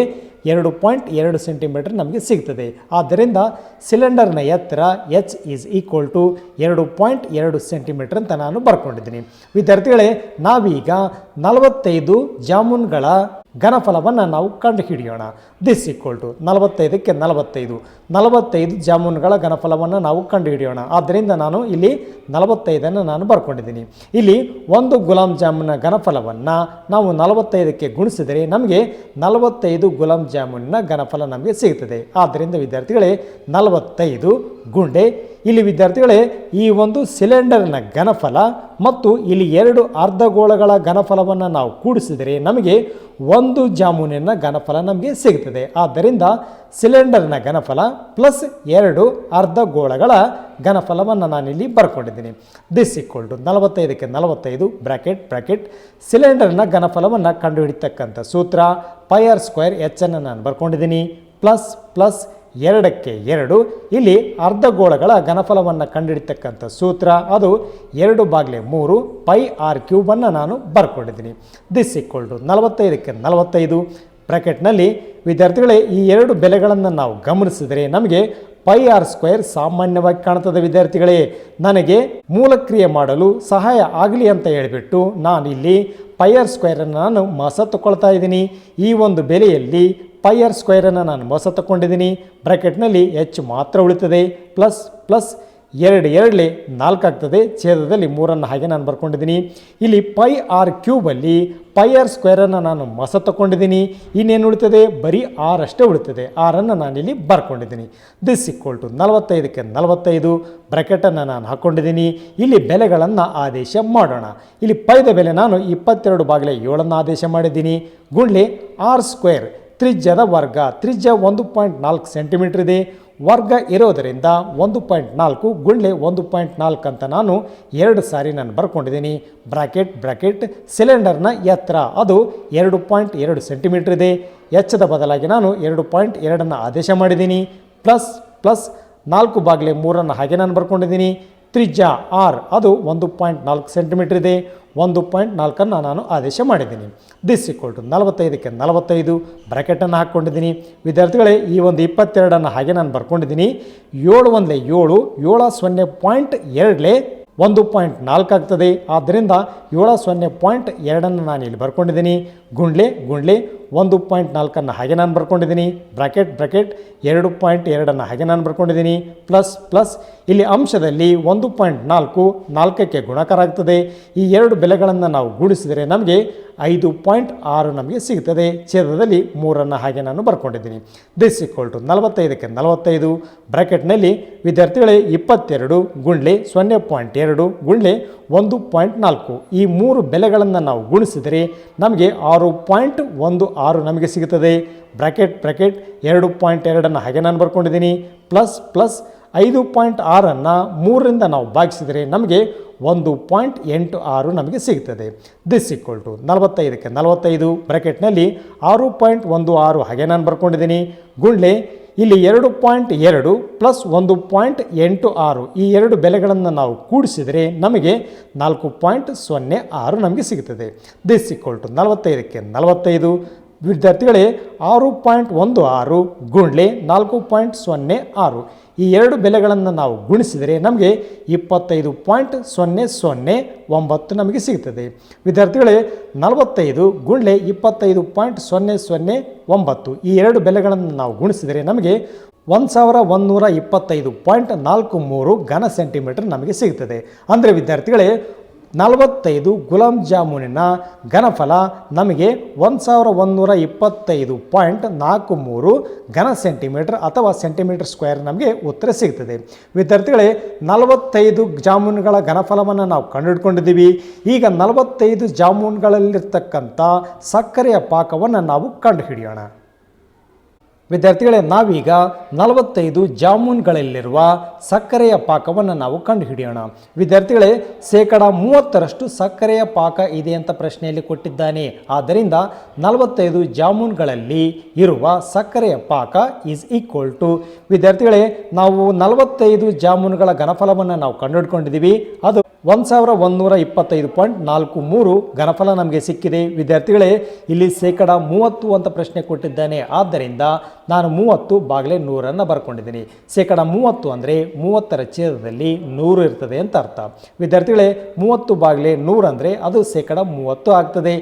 ಎರಡು ಪಾಯಿಂಟ್ ಎರಡು ಸೆಂಟಿಮೀಟರ್ ನಮಗೆ ಸಿಗ್ತದೆ. ಆದ್ದರಿಂದ ಸಿಲಿಂಡರ್ನ ಎತ್ತರ ಎಚ್ ಈಸ್ ಈಕ್ವಲ್ ಟು ಎರಡು ಪಾಯಿಂಟ್ ಎರಡು ಸೆಂಟಿಮೀಟರ್ ಅಂತ ನಾನು ಬರ್ಕೊಂಡಿದ್ದೀನಿ. ವಿದ್ಯಾರ್ಥಿಗಳೇ, ನಾವೀಗ ನಲವತ್ತೈದು ಜಾಮೂನ್ಗಳ ಘನಫಲವನ್ನು ನಾವು ಕಂಡುಹಿಡಿಯೋಣ. ದಿಸ್ ಈಕ್ವಲ್ ಟು ನಲವತ್ತೈದಕ್ಕೆ ನಲವತ್ತೈದು. ನಲವತ್ತೈದು ಜಾಮೂನ್ಗಳ ಘನಫಲವನ್ನು ನಾವು ಕಂಡುಹಿಡಿಯೋಣ. ಆದ್ದರಿಂದ ನಾನು ಇಲ್ಲಿ ನಲವತ್ತೈದನ್ನು ನಾನು ಬರ್ಕೊಂಡಿದ್ದೀನಿ. ಇಲ್ಲಿ ಒಂದು ಗುಲಾಬ್ ಜಾಮೂನ ಘನಫಲವನ್ನು ನಾವು ನಲವತ್ತೈದಕ್ಕೆ ಗುಣಿಸಿದರೆ ನಮಗೆ ನಲವತ್ತೈದು ಗುಲಾಬ್ ಜಾಮೂನಿನ ಘನಫಲ ನಮಗೆ ಸಿಗುತ್ತದೆ. ಆದ್ದರಿಂದ ವಿದ್ಯಾರ್ಥಿಗಳೇ, ನಲವತ್ತೈದು ಗುಂಡೆ ಇಲ್ಲಿ ವಿದ್ಯಾರ್ಥಿಗಳೇ, ಈ ಒಂದು ಸಿಲಿಂಡರ್ನ ಘನಫಲ ಮತ್ತು ಇಲ್ಲಿ ಎರಡು ಅರ್ಧಗೋಳಗಳ ಘನಫಲವನ್ನು ನಾವು ಕೂಡಿಸಿದರೆ ನಮಗೆ ಒಂದು ಜಾಮೂನಿನ ಘನಫಲ ನಮಗೆ ಸಿಗುತ್ತದೆ. ಆದ್ದರಿಂದ ಸಿಲಿಂಡರ್ನ ಘನಫಲ ಪ್ಲಸ್ ಎರಡು ಅರ್ಧಗೋಳಗಳ ಘನಫಲವನ್ನು ನಾನಿಲ್ಲಿ ಬರ್ಕೊಂಡಿದ್ದೀನಿ. ದಿಸ್ ಈಕ್ವಲ್ ಟು ನಲವತ್ತೈದಕ್ಕೆ ನಲವತ್ತೈದು ಬ್ರ್ಯಾಕೆಟ್ ಬ್ರ್ಯಾಕೆಟ್ ಸಿಲಿಂಡರ್ನ ಘನಫಲವನ್ನು ಕಂಡುಹಿಡಿತಕ್ಕಂಥ ಸೂತ್ರ ಪೈ ಆರ್ ಸ್ಕ್ವೇರ್ ಎಚ್ ಅನ್ನು ನಾನು ಬರ್ಕೊಂಡಿದ್ದೀನಿ. ಪ್ಲಸ್ ಪ್ಲಸ್ ಎರಡಕ್ಕೆ ಎರಡು. ಇಲ್ಲಿ ಅರ್ಧಗೋಳಗಳ ಘನಫಲವನ್ನು ಕಂಡುಹಿಡಿತಕ್ಕಂಥ ಸೂತ್ರ, ಅದು ಎರಡು ಬಾಗಿಲೆ ಮೂರು ಪೈ ಆರ್ ಕ್ಯೂಬನ್ನು ನಾನು ಬರ್ಕೊಂಡಿದ್ದೀನಿ. ದಿಸ್ ಈಕ್ವಲ್ ಟು ನಲವತ್ತೈದಕ್ಕೆ ನಲವತ್ತೈದು. ಬ್ರ್ಯಾಕೆಟ್ನಲ್ಲಿ ವಿದ್ಯಾರ್ಥಿಗಳೇ, ಈ ಎರಡು ಬೆಲೆಗಳನ್ನು ನಾವು ಗಮನಿಸಿದರೆ ನಮಗೆ ಪೈ ಆರ್ ಸ್ಕ್ವೇರ್ ಸಾಮಾನ್ಯವಾಗಿ ಕಾಣ್ತದೆ ವಿದ್ಯಾರ್ಥಿಗಳೇ. ನನಗೆ ಮೂಲಕ್ರಿಯೆ ಮಾಡಲು ಸಹಾಯ ಆಗಲಿ ಅಂತ ಹೇಳಿಬಿಟ್ಟು ನಾನಿಲ್ಲಿ ಪೈ ಆರ್ ಸ್ಕ್ವೇರನ್ನು ನಾನು ಮಾಸ ತಗೊಳ್ತಾ ಇದ್ದೀನಿ. ಈ ಒಂದು ಬೆಲೆಯಲ್ಲಿ ಪೈ ಆರ್ ಸ್ಕ್ವೇರನ್ನು ನಾನು ಮೋಸ ತಗೊಂಡಿದ್ದೀನಿ ಬ್ರ್ಯಾಕೆಟ್ನಲ್ಲಿ ಹೆಚ್ಚು ಮಾತ್ರ ಉಳಿತದೆ. ಪ್ಲಸ್ ಪ್ಲಸ್ ಎರಡು ಎರಡಲಿ ನಾಲ್ಕು ಆಗ್ತದೆ. ಛೇದದಲ್ಲಿ ಮೂರನ್ನು ಹಾಗೆ ನಾನು ಬರ್ಕೊಂಡಿದ್ದೀನಿ. ಇಲ್ಲಿ ಪೈ ಆರ್ ಕ್ಯೂಬಲ್ಲಿ ಪೈ ಆರ್ ಸ್ಕ್ವೇರನ್ನು ನಾನು ಮಸ ತಗೊಂಡಿದ್ದೀನಿ ಇನ್ನೇನು ಉಳಿತದೆ? ಬರೀ ಆರ್ ಅಷ್ಟೇ ಉಳಿತದೆ. ಆರನ್ನು ನಾನಿಲ್ಲಿ ಬರ್ಕೊಂಡಿದ್ದೀನಿ. ದಿಸ್ ಈಕ್ವಲ್ ಟು ನಲವತ್ತೈದಕ್ಕೆ ನಲವತ್ತೈದು. ಬ್ರ್ಯಾಕೆಟನ್ನು ನಾನು ಹಾಕ್ಕೊಂಡಿದ್ದೀನಿ ಇಲ್ಲಿ ಬೆಲೆಗಳನ್ನು ಆದೇಶ ಮಾಡೋಣ. ಇಲ್ಲಿ ಪೈದ ಬೆಲೆ ನಾನು ಇಪ್ಪತ್ತೆರಡು ಬಾಗಿಲೆ ಏಳನ್ನು ಆದೇಶ ಮಾಡಿದ್ದೀನಿ. ಗುಂಡ್ಲಿ ಆರ್ ಸ್ಕ್ವೇರ್ ತ್ರಿಜ್ಯದ ವರ್ಗ. ತ್ರಿಜ್ಯ ಒಂದು ಪಾಯಿಂಟ್ ನಾಲ್ಕು ಸೆಂಟಿಮೀಟರ್ ಇದೆ. ವರ್ಗ ಇರೋದರಿಂದ ಒಂದು ಪಾಯಿಂಟ್ ನಾಲ್ಕು ಗುಂಡ್ಲೆ ಒಂದು ಪಾಯಿಂಟ್ ನಾಲ್ಕು ಅಂತ ನಾನು ಎರಡು ಸಾರಿ ನಾನು ಬರ್ಕೊಂಡಿದ್ದೀನಿ. ಬ್ರಾಕೆಟ್ ಬ್ರಾಕೆಟ್, ಸಿಲಿಂಡರ್ನ ಎತ್ತರ. ಅದು ಎರಡು ಪಾಯಿಂಟ್ ಎರಡು ಸೆಂಟಿಮೀಟರ್ ಇದೆ. ಎಚ್ಚದ ಬದಲಾಗಿ ನಾನು ಎರಡು ಪಾಯಿಂಟ್ ಎರಡನ್ನು ಆದೇಶ ಮಾಡಿದ್ದೀನಿ. ಪ್ಲಸ್ ಪ್ಲಸ್ ನಾಲ್ಕು ಬಾಗಿಲೆ ಮೂರನ್ನು ಹಾಗೆ ನಾನು ಬರ್ಕೊಂಡಿದ್ದೀನಿ. ತ್ರಿಜ್ಯ ಆರ್. ಅದು ಒಂದು ಪಾಯಿಂಟ್ ನಾಲ್ಕು ಸೆಂಟಿಮೀಟರ್ ಇದೆ. ಒಂದು ಪಾಯಿಂಟ್ ನಾಲ್ಕನ್ನು ನಾನು ಆದೇಶ ಮಾಡಿದ್ದೀನಿ. ದಿಸ್ ಈಕ್ವಲ್ ಟು ನಲವತ್ತೈದಕ್ಕೆ ನಲವತ್ತೈದು ಬ್ರ್ಯಾಕೆಟನ್ನು ಹಾಕ್ಕೊಂಡಿದ್ದೀನಿ. ವಿದ್ಯಾರ್ಥಿಗಳೇ, ಈ ಒಂದು ಇಪ್ಪತ್ತೆರಡನ್ನು ಹಾಗೆ ನಾನು ಬರ್ಕೊಂಡಿದ್ದೀನಿ. ಏಳು ಒಂದಲೇ ಏಳು, ಏಳ ಸೊನ್ನೆ ಪಾಯಿಂಟ್ ಎರಡಲೇ ಒಂದು ಪಾಯಿಂಟ್ ನಾಲ್ಕು ಆಗ್ತದೆ. ಆದ್ದರಿಂದ ಏಳು ಸೊನ್ನೆ ಪಾಯಿಂಟ್ ಎರಡನ್ನು ನಾನು ಇಲ್ಲಿ ಬರ್ಕೊಂಡಿದ್ದೀನಿ. ಗುಂಡ್ಲೆ ಗುಂಡ್ಲೆ ಒಂದು ಪಾಯಿಂಟ್ ನಾಲ್ಕನ್ನು ಹಾಗೆ ನಾನು ಬರ್ಕೊಂಡಿದ್ದೀನಿ. ಬ್ರಾಕೆಟ್ ಬ್ರಾಕೆಟ್, ಎರಡು ಪಾಯಿಂಟ್ ಎರಡನ್ನು ಹಾಗೆ ನಾನು ಬರ್ಕೊಂಡಿದ್ದೀನಿ. Plus plus. ಇಲ್ಲಿ ಅಂಶದಲ್ಲಿ ಒಂದು ಪಾಯಿಂಟ್ ನಾಲ್ಕು ನಾಲ್ಕಕ್ಕೆ ಗುಣಕಾರ ಆಗ್ತದೆ ಈ ಎರಡು ಬೆಲೆಗಳನ್ನು ನಾವು ಗುಣಿಸಿದರೆ ನಮಗೆ ಐದು ಪಾಯಿಂಟ್ ಆರು ನಮಗೆ ಸಿಗ್ತದೆ. ಛೇದದಲ್ಲಿ ಮೂರನ್ನು ಹಾಗೆ ನಾನು ಬರ್ಕೊಂಡಿದ್ದೀನಿ. ದಿಸ್ ಈಕ್ವಲ್ ಟು ನಲವತ್ತೈದಕ್ಕೆ ನಲವತ್ತೈದು. ಬ್ರಾಕೆಟ್ನಲ್ಲಿ ವಿದ್ಯಾರ್ಥಿಗಳೇ ಇಪ್ಪತ್ತೆರಡು ಗುಂಡ್ಲೆ ಸೊನ್ನೆ ಪಾಯಿಂಟ್ ಎರಡು ಗುಂಡ್ಲೆ ಒಂದು ಪಾಯಿಂಟ್ ನಾಲ್ಕು. ಈ ಮೂರು ಬೆಲೆಗಳನ್ನು ನಾವು ಗುಣಿಸಿದರೆ ನಮಗೆ ಆರು ಪಾಯಿಂಟ್ ಒಂದು ಆರು ನಮಗೆ ಸಿಗುತ್ತದೆ. ಬ್ರ್ಯಾಕೆಟ್ ಬ್ರ್ಯಾಕೆಟ್ ಎರಡು ಪಾಯಿಂಟ್ ಎರಡನ್ನು ಹಾಗೆ ನಾನು ಬರ್ಕೊಂಡಿದ್ದೀನಿ. ಪ್ಲಸ್ ಪ್ಲಸ್ ಐದು ಪಾಯಿಂಟ್ ಆರನ್ನು ಮೂರರಿಂದ ನಾವು ಭಾಗಿಸಿದರೆ ನಮಗೆ ಒಂದು ಪಾಯಿಂಟ್ ಎಂಟು ಆರು ನಮಗೆ ಸಿಗ್ತದೆ ದಿಸ್ ಈಕ್ವಲ್ ಟು ನಲವತ್ತೈದಕ್ಕೆ ನಲವತ್ತೈದು. ಬ್ರ್ಯಾಕೆಟ್ನಲ್ಲಿ ಆರು ಪಾಯಿಂಟ್ ಒಂದು ಆರು ಹಾಗೆ ನಾನು ಬರ್ಕೊಂಡಿದ್ದೀನಿ. ಗುಂಡ್ಲೆ ಇಲ್ಲಿ ಎರಡು ಪಾಯಿಂಟ್ ಎರಡು ಪ್ಲಸ್ ಒಂದು ಪಾಯಿಂಟ್ ಎಂಟು ಆರು. ಈ ಎರಡು ಬೆಲೆಗಳನ್ನು ನಾವು ಕೂಡಿಸಿದರೆ ನಮಗೆ ನಾಲ್ಕು ಪಾಯಿಂಟ್ ಸೊನ್ನೆ ಆರು ನಮಗೆ ಸಿಗುತ್ತದೆ. ದಿಸ್ ಈಕ್ವಲ್ ಟು ನಲವತ್ತೈದಕ್ಕೆ ನಲವತ್ತೈದು. ವಿದ್ಯಾರ್ಥಿಗಳೇ, ಆರು ಪಾಯಿಂಟ್ ಒಂದು ಆರು ಗುಂಡ್ಲೆ ನಾಲ್ಕು ಪಾಯಿಂಟ್ ಸೊನ್ನೆ ಆರು. ಈ ಎರಡು ಬೆಲೆಗಳನ್ನು ನಾವು ಗುಣಿಸಿದರೆ ನಮಗೆ ಇಪ್ಪತ್ತೈದು ಪಾಯಿಂಟ್ ಸೊನ್ನೆ ಸೊನ್ನೆ ಒಂಬತ್ತು ನಮಗೆ ಸಿಗ್ತದೆ. ವಿದ್ಯಾರ್ಥಿಗಳೇ, ನಲವತ್ತೈದು ಗುಂಡ್ಲೆ ಇಪ್ಪತ್ತೈದು ಪಾಯಿಂಟ್ ಸೊನ್ನೆ ಸೊನ್ನೆ ಒಂಬತ್ತು ಈ ಎರಡು ಬೆಲೆಗಳನ್ನು ನಾವು ಗುಣಿಸಿದರೆ ನಮಗೆ ಒಂದು ಸಾವಿರ ಒಂದುನೂರ ಇಪ್ಪತ್ತೈದು ಪಾಯಿಂಟ್ ನಾಲ್ಕು ಮೂರು ಘನ ಸೆಂಟಿಮೀಟರ್ ನಮಗೆ ಸಿಗ್ತದೆ. ಅಂದರೆ ವಿದ್ಯಾರ್ಥಿಗಳೇ ನಲವತ್ತೈದು ಗುಲಾಬ್ ಜಾಮೂನಿನ ಘನಫಲ ನಮಗೆ ಒಂದು ಸಾವಿರ ಒಂದುನೂರ ಇಪ್ಪತ್ತೈದು ಪಾಯಿಂಟ್ ನಾಲ್ಕು ಮೂರು ಘನ ಸೆಂಟಿಮೀಟರ್ ಅಥವಾ ಸೆಂಟಿಮೀಟರ್ ಸ್ಕ್ವೇರ್ ನಮಗೆ ಉತ್ತರ ಸಿಗ್ತದೆ. ವಿದ್ಯಾರ್ಥಿಗಳೇ, ನಲವತ್ತೈದು ಜಾಮೂನುಗಳ ಘನಫಲವನ್ನು ನಾವು ಕಂಡುಹಿಡ್ಕೊಂಡಿದ್ದೀವಿ. ಈಗ ನಲವತ್ತೈದು ಜಾಮೂನುಗಳಲ್ಲಿರ್ತಕ್ಕಂಥ ಸಕ್ಕರೆಯ ಪಾಕವನ್ನು ನಾವು ಕಂಡುಹಿಡಿಯೋಣ. ವಿದ್ಯಾರ್ಥಿಗಳೇ, ನಾವೀಗ ನಲವತ್ತೈದು ಜಾಮೂನ್ಗಳಲ್ಲಿರುವ ಸಕ್ಕರೆಯ ಪಾಕವನ್ನು ನಾವು ಕಂಡುಹಿಡಿಯೋಣ. ವಿದ್ಯಾರ್ಥಿಗಳೇ, ಶೇಕಡ ಮೂವತ್ತರಷ್ಟು ಸಕ್ಕರೆಯ ಪಾಕ ಇದೆ ಅಂತ ಪ್ರಶ್ನೆಯಲ್ಲಿ ಕೊಟ್ಟಿದ್ದಾನೆ. ಆದ್ದರಿಂದ ನಲವತ್ತೈದು ಜಾಮೂನ್ಗಳಲ್ಲಿ ಇರುವ ಸಕ್ಕರೆಯ ಪಾಕ ಈಸ್ ಈಕ್ವಲ್ ಟು ವಿದ್ಯಾರ್ಥಿಗಳೇ, ನಾವು ನಲವತ್ತೈದು ಜಾಮೂನ್ಗಳ ಘನಫಲವನ್ನು ನಾವು ಕಂಡುಹಿಡ್ಕೊಂಡಿದ್ದೀವಿ. ಅದು ಒಂದು ಸಾವಿರ ಒಂದುನೂರ ಇಪ್ಪತ್ತೈದು ಪಾಯಿಂಟ್ ನಾಲ್ಕು ಮೂರು ಘನಫಲ ನಮಗೆ ಸಿಕ್ಕಿದೆ. ವಿದ್ಯಾರ್ಥಿಗಳೇ, ಇಲ್ಲಿ ಶೇಕಡ ಮೂವತ್ತು ಅಂತ ಪ್ರಶ್ನೆ ಕೊಟ್ಟಿದ್ದಾನೆ. ಆದ್ದರಿಂದ ನಾನು ಮೂವತ್ತು ಬಾಗಿಲೆ ನೂರನ್ನು ಬರ್ಕೊಂಡಿದ್ದೀನಿ. ಶೇಕಡ ಮೂವತ್ತು ಅಂದರೆ ಮೂವತ್ತರ ಛೇದದಲ್ಲಿ ನೂರು ಇರ್ತದೆ ಅಂತ ಅರ್ಥ. ವಿದ್ಯಾರ್ಥಿಗಳೇ, ಮೂವತ್ತು ಬಾಗಿಲೆ ನೂರು ಅಂದರೆ ಅದು ಶೇಕಡ ಮೂವತ್ತು ಆಗ್ತದೆ.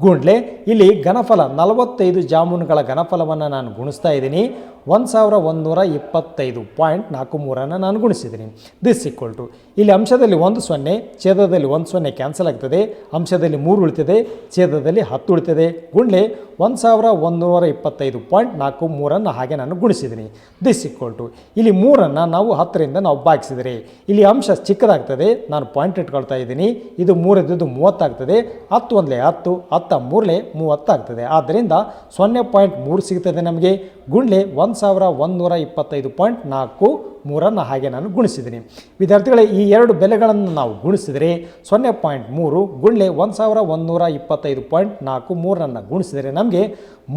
ಗುಂಡ್ಲೆ, ಇಲ್ಲಿ ಘನಫಲ ನಲವತ್ತೈದು ಜಾಮೂನುಗಳ ಘನಫಲವನ್ನು ನಾನು ಗುಣಿಸ್ತಾ ಇದ್ದೀನಿ. ಒಂದು ಸಾವಿರ ಒಂದುನೂರ ಇಪ್ಪತ್ತೈದು ಪಾಯಿಂಟ್ ನಾಲ್ಕು ಮೂರನ್ನು ನಾನು ಗುಣಿಸಿದ್ದೀನಿ. ದಿಸ್ ಈಕ್ವಲ್ ಟು ಇಲ್ಲಿ ಅಂಶದಲ್ಲಿ ಒಂದು ಸೊನ್ನೆ, ಛೇದದಲ್ಲಿ ಒಂದು ಸೊನ್ನೆ ಕ್ಯಾನ್ಸಲ್ ಆಗ್ತದೆ. ಅಂಶದಲ್ಲಿ ಮೂರು ಉಳಿತದೆ, ಛೇದದಲ್ಲಿ ಹತ್ತು ಉಳಿತದೆ. ಗುಂಡ್ಲೆ ಒಂದು ಸಾವಿರ ಒಂದುನೂರ ಇಪ್ಪತ್ತೈದು ಪಾಯಿಂಟ್ ನಾಲ್ಕು ಮೂರನ್ನು ಹಾಗೆ ನಾನು ಗುಣಿಸಿದ್ದೀನಿ. ದಿಸ್ ಈಕ್ವಲ್ ಟು ಇಲ್ಲಿ ಮೂರನ್ನು ನಾವು ಹತ್ತರಿಂದ ನಾವು ಭಾಗಿಸಿದರೆ, ಇಲ್ಲಿ ಅಂಶ ಚಿಕ್ಕದಾಗ್ತದೆ, ನಾನು ಪಾಯಿಂಟ್ ಇಟ್ಕೊಳ್ತಾ ಇದ್ದೀನಿ. ಇದು ಮೂರದ್ದು ಮೂವತ್ತಾಗ್ತದೆ, ಹತ್ತು ಒಂದಲೇ ಹತ್ತು, ಹತ್ತ ಮೂರಲೆ ಮೂವತ್ತಾಗ್ತದೆ. ಆದ್ದರಿಂದ ಸೊನ್ನೆ ಪಾಯಿಂಟ್ ಮೂರು ಸಿಗ್ತದೆ ನಮಗೆ. ಗುಂಡ್ಲೆ ಒಂದು ಸಾವಿರ ಒಂದುನೂರ ಇಪ್ಪತ್ತೈದು ಪಾಯಿಂಟ್ ನಾಲ್ಕು ಮೂರನ್ನು ಹಾಗೆ ನಾನು ಗುಣಿಸಿದ್ದೀನಿ. ವಿದ್ಯಾರ್ಥಿಗಳೇ, ಈ ಎರಡು ಬೆಲೆಗಳನ್ನು ನಾವು ಗುಣಿಸಿದರೆ ಸೊನ್ನೆ ಪಾಯಿಂಟ್ ಮೂರು ಗುಂಡ್ಲೆ ಒಂದು ಸಾವಿರ ಒಂದುನೂರ ಇಪ್ಪತ್ತೈದು ಪಾಯಿಂಟ್ ನಾಲ್ಕು ಮೂರನ್ನು ಗುಣಿಸಿದರೆ ನಮಗೆ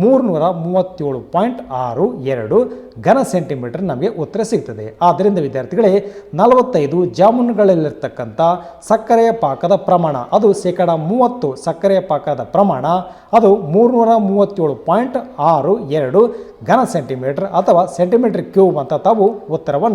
ಮೂರುನೂರ ಮೂವತ್ತೇಳು ಪಾಯಿಂಟ್ ಆರು ಎರಡು ಘನ ಸೆಂಟಿಮೀಟರ್ ನಮಗೆ ಉತ್ತರ ಸಿಗ್ತದೆ. ಆದ್ದರಿಂದ ವಿದ್ಯಾರ್ಥಿಗಳೇ, ನಲವತ್ತೈದು ಜಾಮೂನುಗಳಲ್ಲಿರ್ತಕ್ಕಂಥ ಸಕ್ಕರೆಯ ಪಾಕದ ಪ್ರಮಾಣ, ಅದು ಶೇಕಡ ಮೂವತ್ತು ಸಕ್ಕರೆಯ ಪಾಕದ ಪ್ರಮಾಣ, ಅದು ಮೂರುನೂರ ಮೂವತ್ತೇಳು ಪಾಯಿಂಟ್ ಆರು ಎರಡು ಘನ ಸೆಂಟಿಮೀಟರ್ ಅಥವಾ ಸೆಂಟಿಮೀಟರ್ ಕ್ಯೂಬ್ ಅಂತ ತಾವು ಉತ್ತರವನ್ನು